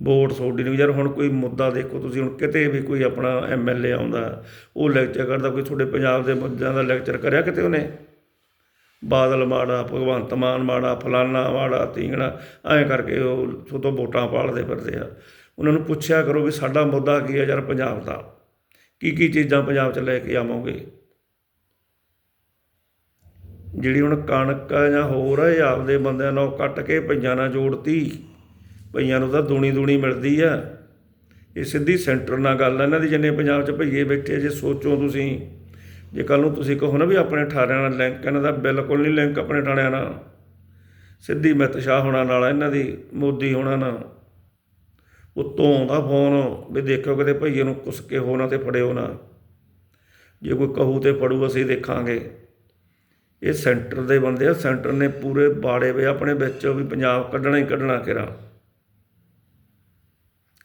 ਵੋਟ ਸੋਡੀ ਨੂੰ ਯਾਰ ਹੁਣ ਕੋਈ ਮੁੱਦਾ ਦੇਖੋ ਤੁਸੀਂ, ਹੁਣ ਕਿਤੇ ਵੀ ਕੋਈ ਆਪਣਾ ਐਮਐਲਏ ਆਉਂਦਾ, ਉਹ ਲੈਕਚਰ ਕਰਦਾ, ਕੋਈ ਤੁਹਾਡੇ ਪੰਜਾਬ ਦੇ ਮੁੱਦਿਆਂ ਦਾ ਲੈਕਚਰ ਕਰਿਆ ਕਿਤੇ ਉਹਨੇ? ਬਾਦਲ ਮਾੜਾ, ਭਗਵੰਤ ਮਾਨ ਮਾੜਾ, ਫਲਾਨਾ ਮਾੜਾ ਤੀਂਗਣਾ ਐਂ ਕਰਕੇ ਉਹ ਤੁਹਾਤੋਂ ਵੋਟਾਂ ਪਾਲਦੇ ਫਿਰਦੇ ਆ। ਉਹਨਾਂ ਨੂੰ ਪੁੱਛਿਆ ਕਰੋ ਵੀ ਸਾਡਾ ਮੁੱਦਾ ਕੀ ਹੈ ਯਾਰ ਪੰਜਾਬ ਦਾ? ਕੀ ਕੀ ਚੀਜ਼ਾਂ ਪੰਜਾਬ 'ਚ ਲੈ ਕੇ ਆਵਾਂਗੇ? ਜਿਹੜੀ ਹੁਣ ਕਣਕ ਆ ਜਾਂ ਹੋਰ ਆ, ਇਹ ਆਪਦੇ ਬੰਦਿਆਂ ਨਾਲ ਕੱਟ ਕੇ ਪਈਆਂ ਨਾਲ ਜੋੜਤੀ। ਪਈਆਂ ਨੂੰ ਤਾਂ ਦੂਣੀ ਦੂਣੀ ਮਿਲਦੀ ਆ। ਇਹ ਸਿੱਧੀ ਸੈਂਟਰ ਨਾਲ ਗੱਲ ਆ। ਇਹਨਾਂ ਦੀ ਜਿੰਨੇ ਪੰਜਾਬ 'ਚ ਭਈਏ ਬੈਠੇ ਜੇ ਸੋਚੋ ਤੁਸੀਂ। ਜੇ ਕੱਲ ਨੂੰ ਤੁਸੀਂ ਕਹੋ ਨਾ ਵੀ ਆਪਣੇ ਠਾਣਿਆਂ ਨਾਲ ਲਿੰਕ ਇਹਨਾਂ ਦਾ ਬਿਲਕੁਲ ਨਹੀਂ ਲਿੰਕ ਆਪਣੇ ਠਾਣਿਆਂ ਨਾਲ। ਸਿੱਧੀ ਮਿੱਤ ਸ਼ਾਹ ਹੋਣਾ ਨਾਲ ਇਹਨਾਂ ਦੀ, ਮੋਦੀ ਹੋਣਾ ਨਾਲ। ਉੱਤੋਂ ਆਉਂਦਾ ਫੋਨ ਵੀ ਦੇਖਿਓ ਕਿਤੇ ਭਈਏ ਨੂੰ ਕੁਸ ਕੇ ਹੋਣਾ ਤੇ ਫੜਿਓ ਨਾ। ਜੇ ਕੋਈ ਕਹੂ ਤੇ ਫੜੂ, ਅਸੀਂ ਦੇਖਾਂਗੇ। ਇਹ ਸੈਂਟਰ ਦੇ ਬੰਦੇ ਆ, ਸੈਂਟਰ ਨੇ ਪੂਰੇ ਬਾੜੇ ਵੇ ਆਪਣੇ ਵਿੱਚ ਵੀ ਪੰਜਾਬ ਕੱਢਣਾ ਹੀ ਕੱਢਣਾ ਕਿਰਾ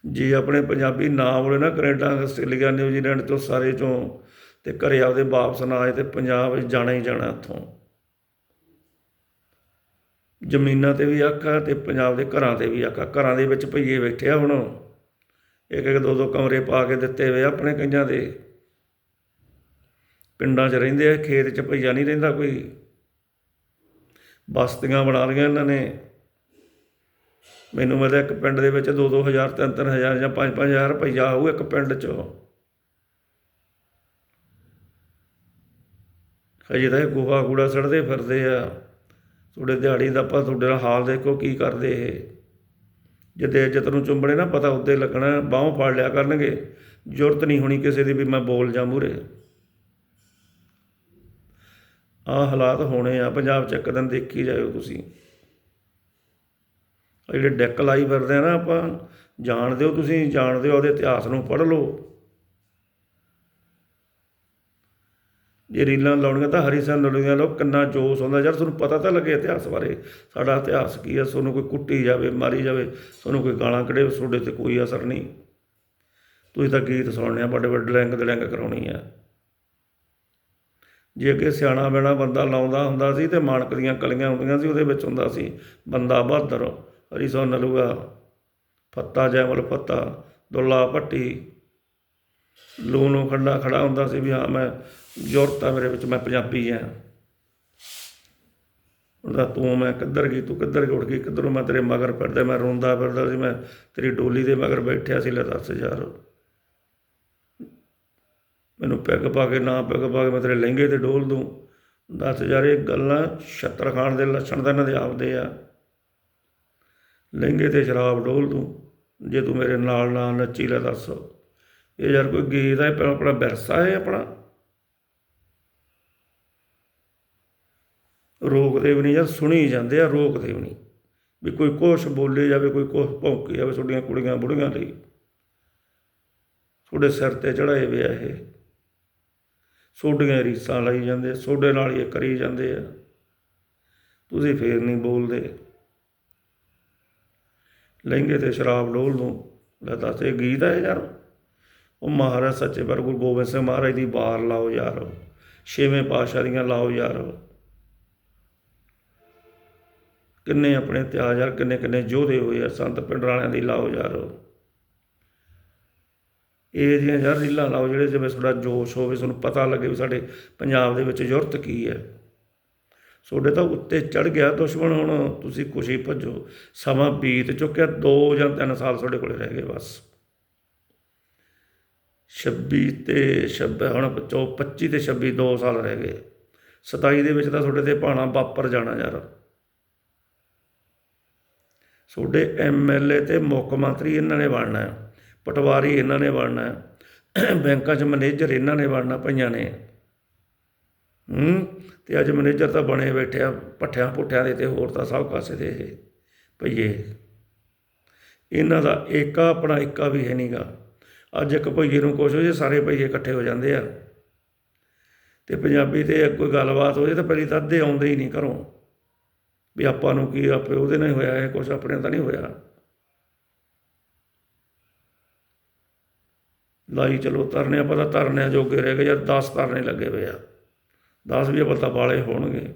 ਜੇ ਆਪਣੇ ਪੰਜਾਬੀ ਨਾ ਬੋਲੇ ਨਾ ਕੈਨੇਡਾ, ਆਸਟ੍ਰੇਲੀਆ, ਨਿਊਜ਼ੀਲੈਂਡ ਤੋਂ ਸਾਰੇ ਚੋਂ ਤੇ ਘਰੇ ਆਪਦੇ ਵਾਪਸ ਨਾ ਆਏ ਤੇ ਪੰਜਾਬ ਜਾਣਾ ਹੀ ਜਾਣਾ ਇੱਥੋਂ। ਜ਼ਮੀਨਾਂ ਤੇ ਵੀ ਆਕਾ ਤੇ ਪੰਜਾਬ ਦੇ ਘਰਾਂ ਤੇ ਵੀ ਆਕਾ ਘਰਾਂ ਦੇ ਵਿੱਚ ਭਈਏ ਬੈਠੇ ਆ ਹੁਣ। ਇੱਕ ਇੱਕ ਦੋ ਦੋ ਕਮਰੇ ਪਾ ਕੇ ਦਿੱਤੇ ਹੋਏ ਆਪਣੇ ਕਈਆਂ ਦੇ। ਪਿੰਡਾਂ 'ਚ ਰਹਿੰਦੇ ਆ, ਖੇਤ 'ਚ ਭਈਆ ਨਹੀਂ ਰਹਿੰਦਾ ਕੋਈ। ਬਸਤੀਆਂ ਬਣਾ ਲਈਆਂ ਇਹਨਾਂ ਨੇ। ਮੈਨੂੰ ਮਿਲਦਾ ਇੱਕ ਪਿੰਡ ਦੇ ਵਿੱਚ 2-2000 3-3000 ਜਾਂ 5-5000 ਰੁਪਈਆ ਆਊ ਇੱਕ ਪਿੰਡ 'ਚ। ਹਜੇ ਤਾਂ ਇਹ ਗੋਹਾ ਕੂੜਾ ਸੜਦੇ ਫਿਰਦੇ ਆ। ਤੁਹਾਡੇ ਦਿਹਾੜੀ ਦਾ ਆਪਾਂ ਤੁਹਾਡੇ ਨਾਲ ਹਾਲ ਦੇਖੋ ਕੀ ਕਰਦੇ ਇਹ। ਜਿੱਦੇ ਇੱਜ਼ਤ ਨੂੰ ਚੁੰਬਣੇ ਨਾ ਪਤਾ ਉੱਤੇ ਲੱਗਣਾ, ਬਾਹੋਂ ਫੜ ਲਿਆ ਕਰਨਗੇ। ਜ਼ਰੂਰਤ ਨਹੀਂ ਹੋਣੀ ਕਿਸੇ ਦੀ ਵੀ ਮੈਂ ਬੋਲ ਜਾ ਮੂਰੇ ਆ ਹਾਲਾਤ ਹੋਣੇ ਆ, ਪੰਜਾਬ ਚ ਇੱਕ ਦਿਨ ਦੇਖੀ ਜਾਇਓ ਤੁਸੀਂ। ਜਿਹੜੇ ਡੈਕ ਲਾਈ ਫਿਰਦੇ ਆ ਨਾ ਆਪਾਂ, ਜਾਣਦੇ ਹੋ ਤੁਸੀਂ, ਜਾਣਦੇ ਹੋ ਉਹਦੇ ਇਤਿਹਾਸ ਨੂੰ, ਪੜ੍ਹ ਲਓ। ਜੇ ਰੀਲਾਂ ਲਾਉਣੀਆਂ ਤਾਂ ਹਰੀ ਸਿੰਘ ਨਲੂਆਂ ਲਓ ਕਿੰਨਾ ਜੋਸ਼ ਹੁੰਦਾ ਯਾਰ ਤੁਹਾਨੂੰ ਪਤਾ ਤਾਂ ਲੱਗੇ ਇਤਿਹਾਸ ਬਾਰੇ, ਸਾਡਾ ਇਤਿਹਾਸ ਕੀ ਹੈ ਤੁਹਾਨੂੰ ਕੋਈ ਕੁੱਟੀ ਜਾਵੇ, ਮਾਰੀ ਜਾਵੇ, ਤੁਹਾਨੂੰ ਕੋਈ ਗਾਲਾਂ ਕੱਢੇ, ਤੁਹਾਡੇ ਤੇ ਕੋਈ ਅਸਰ ਨਹੀਂ। ਤੁਸੀਂ ਤਾਂ ਗੀਤ ਸੁਣਨੇ ਆ, ਵੱਡੇ ਵੱਡੇ ਲਿੰਗ ਦਲਿੰਗ ਕਰਾਉਣੀ ਆ। ਜੇ ਅੱਗੇ ਸਿਆਣਾ ਬੈਣਾ ਬੰਦਾ ਲਾਉਂਦਾ ਹੁੰਦਾ ਸੀ ਤੇ ਮਾਣਕ ਦੀਆਂ ਕਲੀਆਂ ਹੁੰਦੀਆਂ ਸੀ, ਉਹਦੇ ਵਿੱਚ ਹੁੰਦਾ ਸੀ, ਬੰਦਾ ਬਹਾਦਰ, ਹਰੀ ਸੋ ਨਲੂਆ ਫੱਤਾ ਜੈਮਲ ਫੱਤਾ, ਦੁੱਲਾ ਭੱਟੀ। ਲੂਣੋਂ ਖੰਡਾ ਖੜਾ ਹੁੰਦਾ ਸੀ ਵੀ ਹਾਂ, ਮੈਂ ਜ਼ੁਰਤ ਆ ਮੇਰੇ ਵਿੱਚ ਮੈਂ ਪੰਜਾਬੀ ਆ ਉਹਦਾ ਤੂੰ ਮੈਂ ਕਿੱਧਰ ਗਈ, ਤੂੰ ਕਿੱਧਰ ਉੱਠ ਗਈ, ਕਿੱਧਰੋਂ ਮੈਂ ਤੇਰੇ ਮਗਰ ਫਿਰਦਾ, ਮੈਂ ਰੋਂਦਾ ਫਿਰਦਾ ਸੀ, ਮੈਂ ਤੇਰੀ ਡੋਲੀ ਦੇ ਮਗਰ ਬੈਠਿਆ ਸੀ, ਲੈ ਦੱਸ ਯਾਰ। ਮੈਨੂੰ ਪੈਗ ਪਾ ਕੇ, ਨਾ ਪੈਗ ਪਾ ਕੇ ਮੈਂ ਤੇਰੇ ਲਹਿੰਗੇ ਤੇ ਡੋਲ ਦੂੰ। ਦੱਸ ਯਾਰ, ਇਹ ਗੱਲਾਂ ਛੱਤਰ ਖਾਣ ਦੇ ਲੱਛਣ ਤਾਂ ਇਹਨਾਂ ਦੇ ਆਪਦੇ ਆ। ਲਹਿੰਗੇ ਤੇ ਸ਼ਰਾਬ ਡੋਲ ਦੂੰ, ਜੇ ਤੂੰ ਮੇਰੇ ਨਾਲ ਨਾ ਨੱਚੀ, ਲੈ ਦੱਸ। ਇਹ ਯਾਰ ਕੋਈ ਗੀਤ ਹੈ ਆਪਣਾ ਵਿਰਸਾ ਹੈ ਆਪਣਾ। ਰੋਕਦੇ ਵੀ ਨਹੀਂ ਯਾਰ ਸੁਣੀ ਜਾਂਦੇ ਆ, ਰੋਕਦੇ ਵੀ ਨਹੀਂ। ਵੀ ਕੋਈ ਕੁਛ ਬੋਲੇ ਜਾਵੇ, ਕੋਈ ਕੁਛ ਭੌਂਕੀ ਜਾਵੇ, ਤੁਹਾਡੀਆਂ ਕੁੜੀਆਂ ਬੁੜੀਆਂ ਲਈ ਤੁਹਾਡੇ ਸਿਰ ਤੇ ਚੜਾਏ ਵੇ ਆ ਇਹ। ਸੋਡੀਆਂ ਰੀਸਾਂ ਲਾਈ ਜਾਂਦੇ ਸੋਡੇ ਨਾਲ ਹੀ ਕਰੀ ਜਾਂਦੇ ਆ। ਤੁਸੀਂ ਫੇਰ ਨਹੀਂ ਬੋਲਦੇ। ਲਹਿੰਗੇ ਤੇ ਸ਼ਰਾਬ ਡੋਲ ਦੂੰ, ਲੈ ਦੱਸ, ਇਹ ਗੀਤ ਹੈ ਯਾਰ? ਉਹ ਮਹਾਰਾਜ ਸੱਚੇ ਪਰ ਗੁਰੂ ਗੋਬਿੰਦ ਸਿੰਘ ਮਹਾਰਾਜ ਦੀ ਬਾਰ ਲਾਓ ਯਾਰ। ਛੇਵੇਂ ਪਾਤਸ਼ਾਹ ਦੀਆਂ ਲਾਓ ਯਾਰ। ਕਿੰਨੇ ਆਪਣੇ ਇਤਿਹਾਸ ਯਾਰ, ਕਿੰਨੇ ਕਿੰਨੇ ਯੋਧੇ ਹੋਏ ਆ, ਸੰਤ ਪਿੰਡ ਵਾਲਿਆਂ ਦੀ ਲਾਓ ਯਾਰ। ਇਹ ਜਿਹੀਆਂ ਯਾਰ ਰੀਲਾਂ ਲਾਓ ਜਿਹੜੇ ਜਿਵੇਂ ਤੁਹਾਡਾ ਜੋਸ਼ ਹੋਵੇ ਤੁਹਾਨੂੰ ਪਤਾ ਲੱਗੇ ਵੀ ਸਾਡੇ ਪੰਜਾਬ ਦੇ ਵਿੱਚ ਜ਼ਰੂਰਤ ਕੀ ਹੈ। ਤੁਹਾਡੇ ਤਾਂ ਉੱਤੇ ਚੜ ਗਿਆ ਦੁਸ਼ਮਣ ਹੁਣ, ਤੁਸੀਂ ਖੁਸ਼ੀ ਭੱਜੋ। ਸਮਾਂ ਬੀਤ ਚੁੱਕਿਆ 2 ਜਾਂ 3 ਸਾਲ ਤੁਹਾਡੇ ਕੋਲੇ ਰਹਿ ਗਏ ਬਸ। 26 ਤੇ 26 ਹੁਣ 25 ਤੇ 26 2 ਸਾਲ ਰਹਿ ਗਏ। 27 ਦੇ ਵਿੱਚ ਤਾਂ ਤੁਹਾਡੇ ਤੇ ਭਾਣਾ ਵਾਪਰ ਜਾਣਾ ਯਾਰ। ਤੁਹਾਡੇ ਐਮਐਲਏ ਤੇ ਮੁੱਖ ਮੰਤਰੀ ਇਹਨਾਂ ਨੇ ਬਣਨਾ ਹੈ, ਪਟਵਾਰੀ ਇਹਨਾਂ ਨੇ ਬਣਨਾ ਹੈ, ਬੈਂਕਾਂ 'ਚ ਮੈਨੇਜਰ ਇਹਨਾਂ ਨੇ ਬਣਨਾ ਪਈਆਂ ਨੇ। ਹੂੰ, ਤੇ ਅੱਜ ਮੈਨੇਜਰ ਤਾਂ ਬਣੇ ਬੈਠੇ ਆ ਪੱਠਿਆਂ ਪੁੱਠਿਆਂ ਦੇ ਤੇ ਹੋਰ ਤਾਂ ਸਭ ਕਾਸੇ ਦੇ ਇਹ ਭਈਏ ਇਹਨਾਂ ਦਾ ਏਕਾ ਆਪਣਾ ਏਕਾ ਵੀ ਹੈ ਨਹੀਂਗਾ ਅੱਜ ਇੱਕ ਭਈਏ ਨੂੰ ਕੁਛ ਹੋ ਜੇ, ਸਾਰੇ ਭਈਏ ਇਕੱਠੇ ਹੋ ਜਾਂਦੇ ਆ। ਤੇ ਪੰਜਾਬੀ ਤੇ ਕੋਈ ਗੱਲਬਾਤ ਹੋ ਜੇ ਤਾਂ ਪਹਿਲੀ ਤਾਂ ਅੱਧੇ ਆਉਂਦੇ ਹੀ ਨਹੀਂ ਘਰੋਂ। ਵੀ ਆਪਾਂ ਨੂੰ ਕੀ ਆਪੇ ਉਹਦੇ ਨਾਲ ਹੀ ਹੋਇਆ, ਇਹ ਕੁਛ ਆਪਣੇ ਤਾਂ ਨਹੀਂ ਹੋਇਆ। ਲਾਈ ਚਲੋ ਤਰਨੇ ਆਪਾਂ ਤਾਂ ਤਰਨਿਆਂ ਜੋਗੇ ਰਹਿ ਗਏ ਯਾਰ 10 ਤਰਨੇ ਲੱਗੇ ਹੋਏ ਆ। 10 ਵੀ ਆਪਾਂ ਤਾਂ ਵਾਲੇ ਹੋਣਗੇ।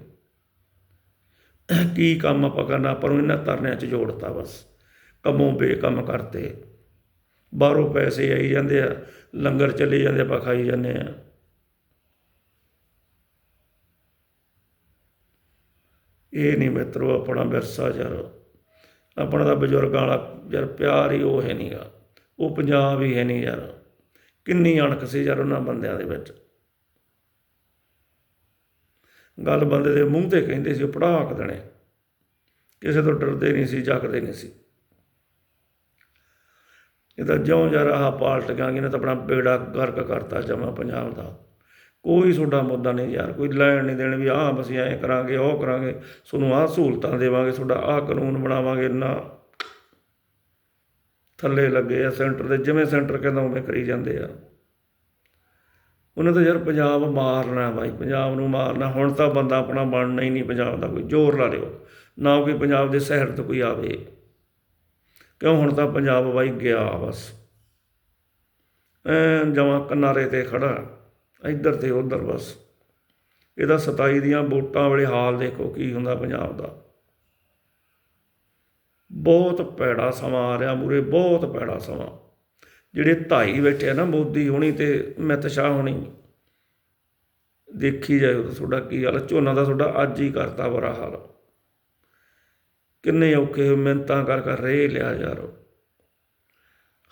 ਕੀ ਕੰਮ ਆਪਾਂ ਕਰਨਾ, ਆਪਾਂ ਨੂੰ ਇਹਨਾਂ ਤਰਨਿਆਂ 'ਚ ਜੋੜਤਾ ਬਸ। ਕੰਮੋਂ ਬੇਕੰਮ ਕਰਤੇ। ਬਾਹਰੋਂ ਪੈਸੇ ਆਈ ਜਾਂਦੇ ਆ, ਲੰਗਰ ਚੱਲੇ ਜਾਂਦੇ, ਆਪਾਂ ਖਾਈ ਜਾਂਦੇ ਆ। ਇਹ ਨਹੀਂ ਮਿੱਤਰੋ, ਆਪਣਾ ਵਿਰਸਾ ਯਾਰ ਆਪਣਾ ਤਾਂ ਬਜ਼ੁਰਗਾਂ ਵਾਲਾ ਯਾਰ ਪਿਆਰ ਹੀ ਉਹ ਹੈ ਨਹੀਂਗਾ ਉਹ ਪੰਜਾਬ ਹੀ ਹੈ ਨਹੀਂ ਯਾਰ। ਕਿੰਨੀ ਅਣਖ ਸੀ ਯਾਰ ਉਹਨਾਂ ਬੰਦਿਆਂ ਦੇ ਵਿੱਚ। ਗੱਲ ਬੰਦੇ ਦੇ ਮੂੰਹ ਤੇ ਕਹਿੰਦੇ ਸੀ, ਉਹ ਪੜਾਕ ਦੇਣੇ। ਕਿਸੇ ਤੋਂ ਡਰਦੇ ਨਹੀਂ ਸੀ ਜੱਕਦੇ ਨਹੀਂ ਸੀ। ਇਹ ਤਾਂ ਜਿਉਂ ਯਾਰ ਆਹ ਪਾਲਟ ਗਾਂਗੇ ਨੇ ਤਾਂ ਆਪਣਾ ਬੇੜਾ ਗਰਕ ਕਰਤਾ ਜਮਾ ਪੰਜਾਬ ਦਾ। ਕੋਈ ਤੁਹਾਡਾ ਮੁੱਦਾ ਨਹੀਂ ਯਾਰ, ਕੋਈ ਲੈਣ ਨਹੀਂ ਦੇਣ ਵੀ ਆਹ ਅਸੀਂ ਐਂ ਕਰਾਂਗੇ, ਉਹ ਕਰਾਂਗੇ, ਤੁਹਾਨੂੰ ਆਹ ਸਹੂਲਤਾਂ ਦੇਵਾਂਗੇ, ਤੁਹਾਡਾ ਆਹ ਕਾਨੂੰਨ ਬਣਾਵਾਂਗੇ ਨਾ ਥੱਲੇ ਲੱਗੇ ਆ ਸੈਂਟਰ ਦੇ, ਜਿਵੇਂ ਸੈਂਟਰ ਕਹਿੰਦਾ ਉਵੇਂ ਕਰੀ ਜਾਂਦੇ ਆ। ਉਹਨਾਂ ਤਾਂ ਯਾਰ ਪੰਜਾਬ ਮਾਰਨਾ ਬਾਈ, ਪੰਜਾਬ ਨੂੰ ਮਾਰਨਾ, ਹੁਣ ਤਾਂ ਬੰਦਾ ਆਪਣਾ ਬਣਨਾ ਹੀ ਨਹੀਂ ਪੰਜਾਬ ਦਾ, ਕੋਈ ਜ਼ੋਰ ਲਾ ਲਿਓ। ਨਾ ਕੋਈ ਪੰਜਾਬ ਦੇ ਸ਼ਹਿਰ ਤੋਂ ਕੋਈ ਆਵੇ। ਕਿਉਂ ਹੁਣ ਤਾਂ ਪੰਜਾਬ ਬਾਈ ਗਿਆ ਬਸ। ਐ ਜਮਾ ਕਿਨਾਰੇ ਤੇ ਖੜਾ ਇੱਧਰ ਤੇ ਉੱਧਰ ਬਸ। ਇਹਦਾ 27 ਦੀਆਂ ਵੋਟਾਂ ਵਾਲੇ ਹਾਲ ਦੇਖੋ ਕੀ ਹੁੰਦਾ ਪੰਜਾਬ ਦਾ। ਬਹੁਤ ਪੈੜਾ ਸਮਾਂ ਆ ਰਿਹਾ ਮੂਰੇ, ਬਹੁਤ ਪੈੜਾ ਸਮਾਂ। ਜਿਹੜੇ ਧਾਈ ਬੈਠੇ ਆ ਨਾ ਮੋਦੀ ਹੋਣੀ ਤੇ ਅਮਿਤ ਸ਼ਾਹ ਹੋਣੀ, ਦੇਖੀ ਜਾਇਓ ਤੁਹਾਡਾ ਕੀ ਹਾਲ ਝੋਨਾ ਦਾ ਤੁਹਾਡਾ ਅੱਜ ਹੀ ਕਰਤਾ ਬੁਰਾ ਹਾਲ। ਕਿੰਨੇ ਔਖੇ ਮਿਹਨਤਾਂ ਕਰ ਕਰ ਰਹੇ ਲਿਆ ਯਾਰ।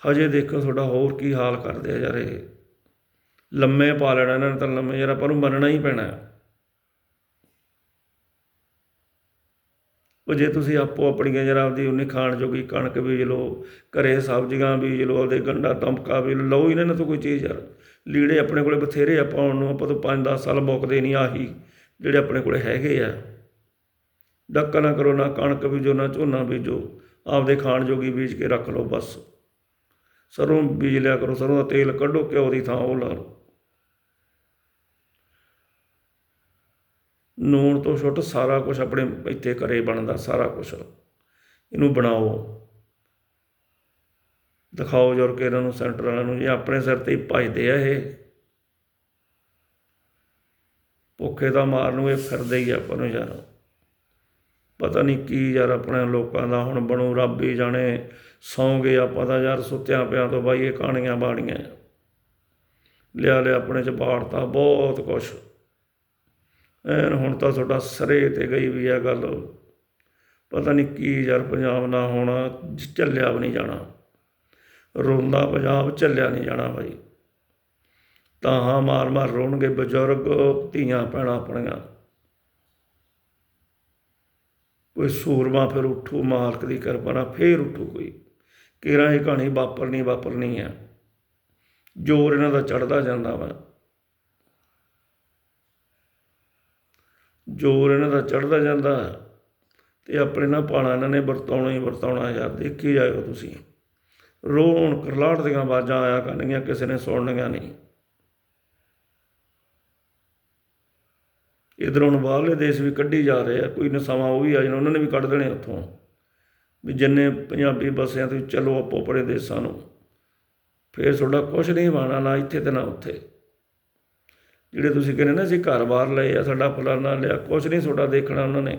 ਹਜੇ ਦੇਖੋ ਤੁਹਾਡਾ ਹੋਰ ਕੀ ਹਾਲ ਕਰਦੇ ਆ ਯਾਰ ਇਹ। ਲੰਮੇ ਪਾ ਲੈਣਾ ਇਹਨਾਂ ਨੇ ਤਾਂ ਲੰਮੇ, ਯਾਰ ਆਪਾਂ ਨੂੰ ਮੰਨਣਾ ਹੀ ਪੈਣਾ ਉਹ ਜੇ ਤੁਸੀਂ ਆਪੋ ਆਪਣੀਆਂ ਜਰਾ ਆਪਦੀ ਉਹਨੇ ਖਾਣ ਜੋਗੀ ਕਣਕ ਬੀਜ ਲਓ, ਘਰੇ ਸਬਜ਼ੀਆਂ ਬੀਜ ਲਓ, ਆਪਦੇ ਗੰਡਾ ਤੰਬਕਾ ਬੀਜ ਲਓ ਹੀ ਇਹਨਾਂ ਤੋਂ ਕੋਈ ਚੀਜ਼ ਯਾਰ। ਲੀੜੇ ਆਪਣੇ ਕੋਲੇ ਬਥੇਰੇ ਆਪਾਂ ਪਾਉਣ ਨੂੰ, ਆਪਾਂ ਤੋਂ 5-10 ਸਾਲ ਮੁੱਕਦੇ ਨਹੀਂ ਆਹੀ, ਜਿਹੜੇ ਆਪਣੇ ਕੋਲੇ ਹੈਗੇ ਆ। ਡੱਕਾ ਨਾ ਕਰੋ, ਨਾ ਕਣਕ ਬੀਜੋ, ਨਾ ਝੋਨਾ ਬੀਜੋ, ਆਪਦੇ ਖਾਣ ਜੋਗੀ ਬੀਜ ਕੇ ਰੱਖ ਲਓ ਬਸ। ਸਰੋਂ ਬੀਜ ਲਿਆ ਕਰੋ, ਸਰੋਂ ਦਾ ਤੇਲ ਕੱਢੋ, ਘਿਓ ਦੀ ਥਾਂ ਉਹ ਲਾ ਲਓ। ਨੂਣ ਤੋਂ ਛੁੱਟ ਸਾਰਾ ਕੁਝ ਆਪਣੇ ਇੱਥੇ ਘਰੇ ਬਣਦਾ, ਸਾਰਾ ਕੁਝ ਇਹਨੂੰ ਬਣਾਓ। ਦਿਖਾਓ ਜੁਰ ਕੇ ਇਹਨਾਂ ਨੂੰ, ਸੈਂਟਰ ਵਾਲਿਆਂ ਨੂੰ ਜੇ ਆਪਣੇ ਸਿਰ ਤੇ ਹੀ ਭਜਦੇ ਆ ਇਹ। ਭੁੱਖੇ ਦਾ ਮਾਰ ਨੂੰ ਇਹ ਫਿਰਦੇ ਹੀ ਆਪਾਂ ਨੂੰ ਯਾਰ। ਪਤਾ ਨਹੀਂ ਕੀ ਯਾਰ ਆਪਣੇ ਲੋਕਾਂ ਦਾ ਹੁਣ ਬਣੂ, ਰੱਬ ਹੀ ਜਾਣੇ। ਸੌਂਗੇ ਆਪਾਂ ਤਾਂ ਯਾਰ ਸੁੱਤਿਆਂ ਪਿਆਂ ਤੋਂ ਬਾਈ ਇਹ ਕਹਾਣੀਆਂ ਬਾਣੀਆਂ। ਲਿਆ ਲਿਆ ਆਪਣੇ ਚ ਬਾੜਤਾ ਬਹੁਤ ਕੁਛ। ਐਨ ਹੁਣ ਤਾਂ ਤੁਹਾਡਾ ਸਰੇ ਤੇ ਗਈ ਵੀ ਆ ਗੱਲ। ਪਤਾ ਨਹੀਂ ਕੀ ਯਾਰ ਪੰਜਾਬ ਨਾ ਹੋਣਾ ਝੱਲਿਆ ਵੀ ਨਹੀਂ ਜਾਣਾ। ਰੋਂਦਾ ਪੰਜਾਬ, ਝੱਲਿਆ ਨਹੀਂ ਜਾਣਾ ਬਾਈ। ਤਾਂ ਹਾਂ ਮਾਰ ਮਾਰ ਰੋਣਗੇ ਬਜ਼ੁਰਗ, ਧੀਆਂ ਭੈਣਾਂ ਆਪਣੀਆਂ। ਕੋਈ ਸੂਰਮਾ ਫਿਰ ਉੱਠੂ, ਮਾਲਕ ਦੀ ਕਿਰਪਾ ਨਾਲ ਫੇਰ ਉੱਠੂ ਕੋਈ। ਕਿਰਾਂ ਇਹ ਕਹਾਣੀ ਵਾਪਰਨੀ ਵਾਪਰਨੀ ਹੈ ਜੋਰ ਇਹਨਾਂ ਦਾ ਚੜਦਾ ਜਾਂਦਾ ਵਾ। ਜੋਰ ਇਹਨਾਂ ਦਾ ਚੜਦਾ ਜਾਂਦਾ ਤੇ ਆਪਣੇ ਨਾਲ ਪਾਣਾ ਇਹਨਾਂ ਨੇ ਵਰਤਾਉਣਾ ਹੀ ਵਰਤਾਉਣਾ ਯਾਰ ਦੇਖੀ ਜਾਇਓ ਤੁਸੀਂ। ਰੋਣ ਕਰਲਾਟ ਦੀਆਂ ਆਵਾਜ਼ਾਂ ਆਇਆ ਕਰਨਗੀਆਂ, ਕਿਸੇ ਨੇ ਸੁਣਨੀਆਂ ਨਹੀਂ। ਇਧਰ ਬਾਹਰਲੇ ਦੇਸ਼ ਵੀ ਕੱਢੀ ਜਾ ਰਹੇ ਆ, ਕੋਈ ਨਾ ਉਹ ਵੀ ਆ ਜਾਣਾ, ਉਹਨਾਂ ਨੇ ਵੀ ਕੱਢ ਦੇਣੇ ਉੱਥੋਂ। ਵੀ ਜਿੰਨੇ ਪੰਜਾਬੀ ਬਸਿਆਂ ਤੁਸੀਂ ਚਲੋ ਆਪੋ ਆਪਣੇ ਦੇਸ਼ਾਂ ਨੂੰ, ਫੇਰ ਤੁਹਾਡਾ ਕੁਛ ਨਹੀਂ ਬਾਣਾ ਨਾ ਇੱਥੇ ਤੇ ਨਾ ਉੱਥੇ। ਜਿਹੜੇ ਤੁਸੀਂ ਕਹਿੰਦੇ ਨਾ ਅਸੀਂ ਘਰ-ਬਾਰ ਲਏ ਆ, ਸਾਡਾ ਫਲਾਨਾ ਲਿਆ, ਕੁਛ ਨਹੀਂ ਤੁਹਾਡਾ ਦੇਖਣਾ ਉਹਨਾਂ ਨੇ।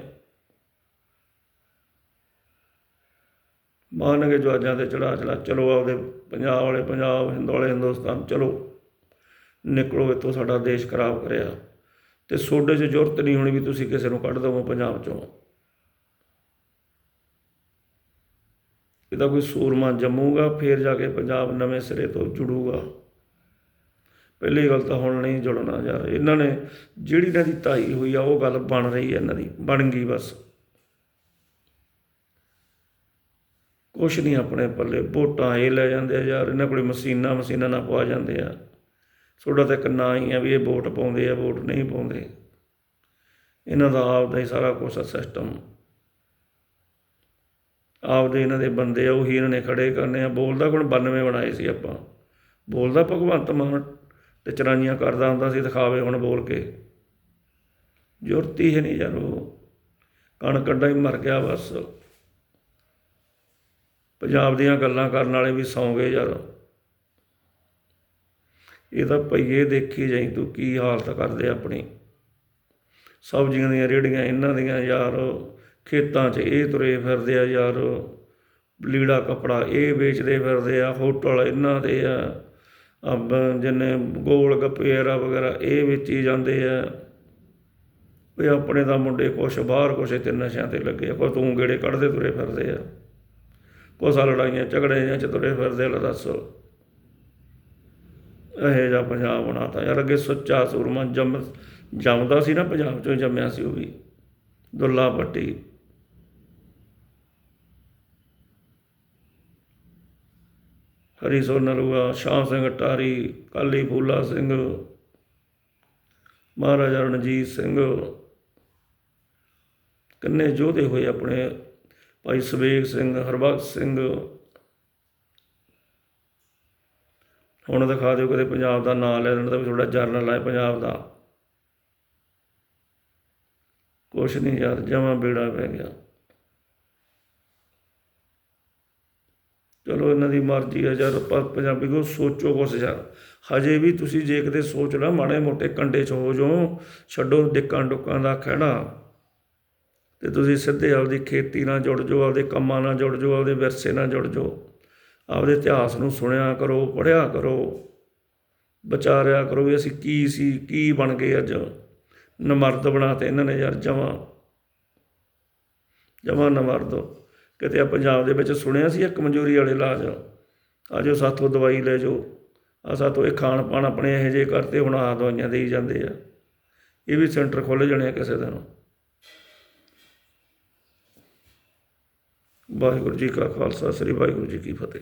ਮਾਨਗੇ ਜਵਾਜਾਂ ਤੇ ਚੜਾ ਚੜਾ, ਚਲੋ ਆਪਦੇ ਪੰਜਾਬ ਵਾਲੇ, ਪੰਜਾਬ ਹਿੰਦ ਵਾਲੇ ਹਿੰਦੁਸਤਾਨ, ਚਲੋ। ਨਿਕਲੋ ਇੱਥੋਂ, ਸਾਡਾ ਦੇਸ਼ ਖਰਾਬ ਕਰਿਆ। ਤੇ ਸੋਡੇ 'ਚ ਜ਼ਰੂਰਤ ਨਹੀਂ ਹੋਣੀ ਵੀ ਤੁਸੀਂ ਕਿਸੇ ਨੂੰ ਕੱਢ ਦਵੋ ਪੰਜਾਬ 'ਚੋਂ। ਇਹਦਾ ਕੋਈ ਸੂਰਮਾ ਜੰਮੂਗਾ, ਫੇਰ ਜਾ ਕੇ ਪੰਜਾਬ ਨਵੇਂ ਸਿਰੇ ਤੋਂ ਜੁੜੂਗਾ। ਪਹਿਲੀ ਗੱਲ ਤਾਂ ਹੁਣ ਨਹੀਂ ਜੁੜਨਾ ਯਾਰ, ਇਹਨਾਂ ਨੇ ਜਿਹੜੀ ਇਹਨਾਂ ਦੀ ਧਾਈ ਹੋਈ ਆ, ਉਹ ਗੱਲ ਬਣ ਰਹੀ ਹੈ ਇਹਨਾਂ ਦੀ, ਬਣ ਗਈ ਬਸ। ਕੁਛ ਨਹੀਂ ਆਪਣੇ ਪੱਲੇ, ਵੋਟਾਂ ਇਹ ਲੈ ਜਾਂਦੇ ਆ ਯਾਰ, ਇਹਨਾਂ ਕੋਲੇ ਮਸ਼ੀਨਾਂ ਮਸ਼ੀਨਾਂ ਨਾਲ ਪਵਾ ਜਾਂਦੇ ਆ। ਤੁਹਾਡਾ ਤਾਂ ਇੱਕ ਹੀ ਆ ਵੀ ਇਹ ਵੋਟ ਪਾਉਂਦੇ ਆ, ਵੋਟ ਨਹੀਂ ਪਾਉਂਦੇ। ਇਹਨਾਂ ਦਾ ਆਪ ਦਾ ਹੀ ਸਾਰਾ ਕੁਛ ਸਿਸਟਮ ਆਪਦੇ ਇਹਨਾਂ ਦੇ ਬੰਦੇ ਆ, ਉਹੀ ਇਹਨਾਂ ਨੇ ਖੜੇ ਕਰਨੇ ਆ। ਬੋਲਦਾ ਕੋਣ? 92 ਬਣਾਏ ਸੀ ਆਪਾਂ। ਬੋਲਦਾ ਭਗਵੰਤ ਮਾਨ। ਤੇ ਚਰਾਈਆਂ ਕਰਦਾ ਹੁੰਦਾ ਸੀ, ਦਿਖਾਵੇ ਹੁਣ ਬੋਲ ਕੇ। ਜੁਰਤੀ ਹੈ ਨਹੀਂ ਯਾਰ ਉਹ। ਕਣ ਕੱਢਾ ਹੀ ਮਰ ਗਿਆ ਬਸ। ਪੰਜਾਬ ਦੀਆਂ ਗੱਲਾਂ ਕਰਨ ਵਾਲੇ ਵੀ ਸੌਂ ਗਏ ਯਾਰ। ਇਹ ਤਾਂ ਪਈਏ ਦੇਖੀ ਜਾਈ ਤੂੰ ਕੀ ਹਾਲਤ ਕਰਦੇ ਆਪਣੀ। ਸਬਜ਼ੀਆਂ ਦੀਆਂ ਰੇੜੀਆਂ ਇਹਨਾਂ ਦੀਆਂ ਯਾਰ। ਖੇਤਾਂ 'ਚ ਇਹ ਤੁਰੇ ਫਿਰਦੇ ਆ ਯਾਰ। ਲੀੜਾ ਕਪੜਾ ਇਹ ਵੇਚਦੇ ਫਿਰਦੇ ਆ, ਹੋਟਲ ਇਹਨਾਂ ਦੇ ਆ। ਜਿੰਨੇ ਗੋਲ ਗੱਪੇਰਾ ਵਗੈਰਾ ਇਹ ਵੇਚੀ ਜਾਂਦੇ ਆ ਵੀ ਆਪਣੇ ਤਾਂ ਮੁੰਡੇ ਕੁਛ ਬਾਹਰ ਕੁਛ ਇੱਥੇ ਨਸ਼ਿਆਂ ਤੇ ਲੱਗੇ ਆ ਕੋਈ ਤੂੰ ਗੇੜੇ ਕੱਢਦੇ ਤੁਰੇ ਫਿਰਦੇ ਆ। ਕੋਸਾ ਲੜਾਈਆਂ ਝਗੜੇ 'ਚ ਤੁਰੇ ਫਿਰਦੇ ਲੈ ਦੱਸ। ਇਹ ਜਿਹਾ ਪੰਜਾਬ ਬਣਾਤਾ ਯਾਰ ਅੱਗੇ ਸੁੱਚਾ ਸੂਰਮਾ ਜੰਮ ਜੰਮਦਾ ਸੀ ਨਾ ਪੰਜਾਬ ਚੋਂ ਹੀ ਜੰਮਿਆ ਸੀ ਉਹ ਵੀ। ਦੁੱਲਾ ਪੱਟੀ। ਹਰੀ ਸੋ ਨਰੂਆ ਸ਼ਾਹ ਸਿੰਘ ਟਾਰੀ ਕਾਲੀ ਫੂਲਾ ਸਿੰਘ, ਮਹਾਰਾਜਾ ਰਣਜੀਤ ਸਿੰਘ। ਕਿੰਨੇ ਯੋਧੇ ਹੋਏ ਆਪਣੇ? ਭਾਈ ਸਵੇਗ ਸਿੰਘ, ਹਰਬਖਸ਼ ਸਿੰਘ। ਹੁਣ ਦਿਖਾ ਦਿਓ ਕਦੇ ਪੰਜਾਬ ਦਾ ਨਾਂ ਲੈ ਲੈਣ ਦਾ ਵੀ ਤੁਹਾਡਾ ਜਰਨਲ ਹੈ ਪੰਜਾਬ ਦਾ। ਕੁਛ ਨਹੀਂ ਯਾਰ, ਜਮਾਂ ਬੇੜਾ ਪੈ ਗਿਆ। ਚਲੋ ਦੀ ਮਰਜ਼ੀ ਹੈ ਯਾਰ ਪਰ ਪੰਜਾਬੀ ਕੋ ਸੋਚੋ ਕੁਛ ਯਾਰ ਹਜੇ ਵੀ ਤੁਸੀਂ ਜੇ ਕਿਤੇ ਸੋਚ ਲਾ ਮਾੜੇ ਮੋਟੇ ਕੰਡੇ 'ਚ ਹੋ ਜਾਓ, ਛੱਡੋ ਡਿੱਕਾਂ ਡੁੱਕਾਂ ਦਾ ਖਹਿੜਾ। ਤੇ ਤੁਸੀਂ ਸਿੱਧੇ ਆਪਦੀ ਖੇਤੀ ਨਾਲ ਜੁੜ ਜਾਓ, ਆਪਦੇ ਕੰਮਾਂ ਨਾਲ ਜੁੜ ਜਾਓ, ਆਪਦੇ ਵਿਰਸੇ ਨਾਲ ਜੁੜ ਜਾਓ। ਆਪਦੇ ਇਤਿਹਾਸ ਨੂੰ ਸੁਣਿਆ ਕਰੋ, ਪੜ੍ਹਿਆ ਕਰੋ, ਵਿਚਾਰਿਆ ਕਰੋ ਵੀ ਅਸੀਂ ਕੀ ਸੀ, ਕੀ ਬਣ ਗਏ ਅੱਜ। ਨਮਰਦ ਬਣਾਤੇ ਇਹਨਾਂ ਨੇ ਯਾਰ ਜਮਾਂ ਜਮਾਂ ਨਮਰਦ। ਕਿਤੇ ਆ ਪੰਜਾਬ ਦੇ ਵਿੱਚ ਸੁਣਿਆ ਸੀ ਇੱਕ ਮਨਜ਼ੂਰੀ ਵਾਲੇ ਇਲਾਜ? ਆ ਆਜੋ ਸਾਥੋਂ ਦਵਾਈ ਲੈ ਜਾਓ। ਆ ਸਾਥੋਂ ਇਹ ਖਾਣ ਪਾਣ ਆਪਣੇ ਇਹੋ ਜਿਹੇ ਕਰਤੇ, ਹੁਣ ਆ ਦਵਾਈਆਂ ਦੇਈ ਜਾਂਦੇ ਆ। ਇਹ ਵੀ ਸੈਂਟਰ ਖੋਲ੍ਹ ਜਾਣੇ ਆ ਕਿਸੇ ਦਿਨ। ਵਾਹਿਗੁਰੂ ਜੀ ਕਾ ਖਾਲਸਾ, ਸ੍ਰੀ ਵਾਹਿਗੁਰੂ ਜੀ ਕੀ ਫਤਿਹ।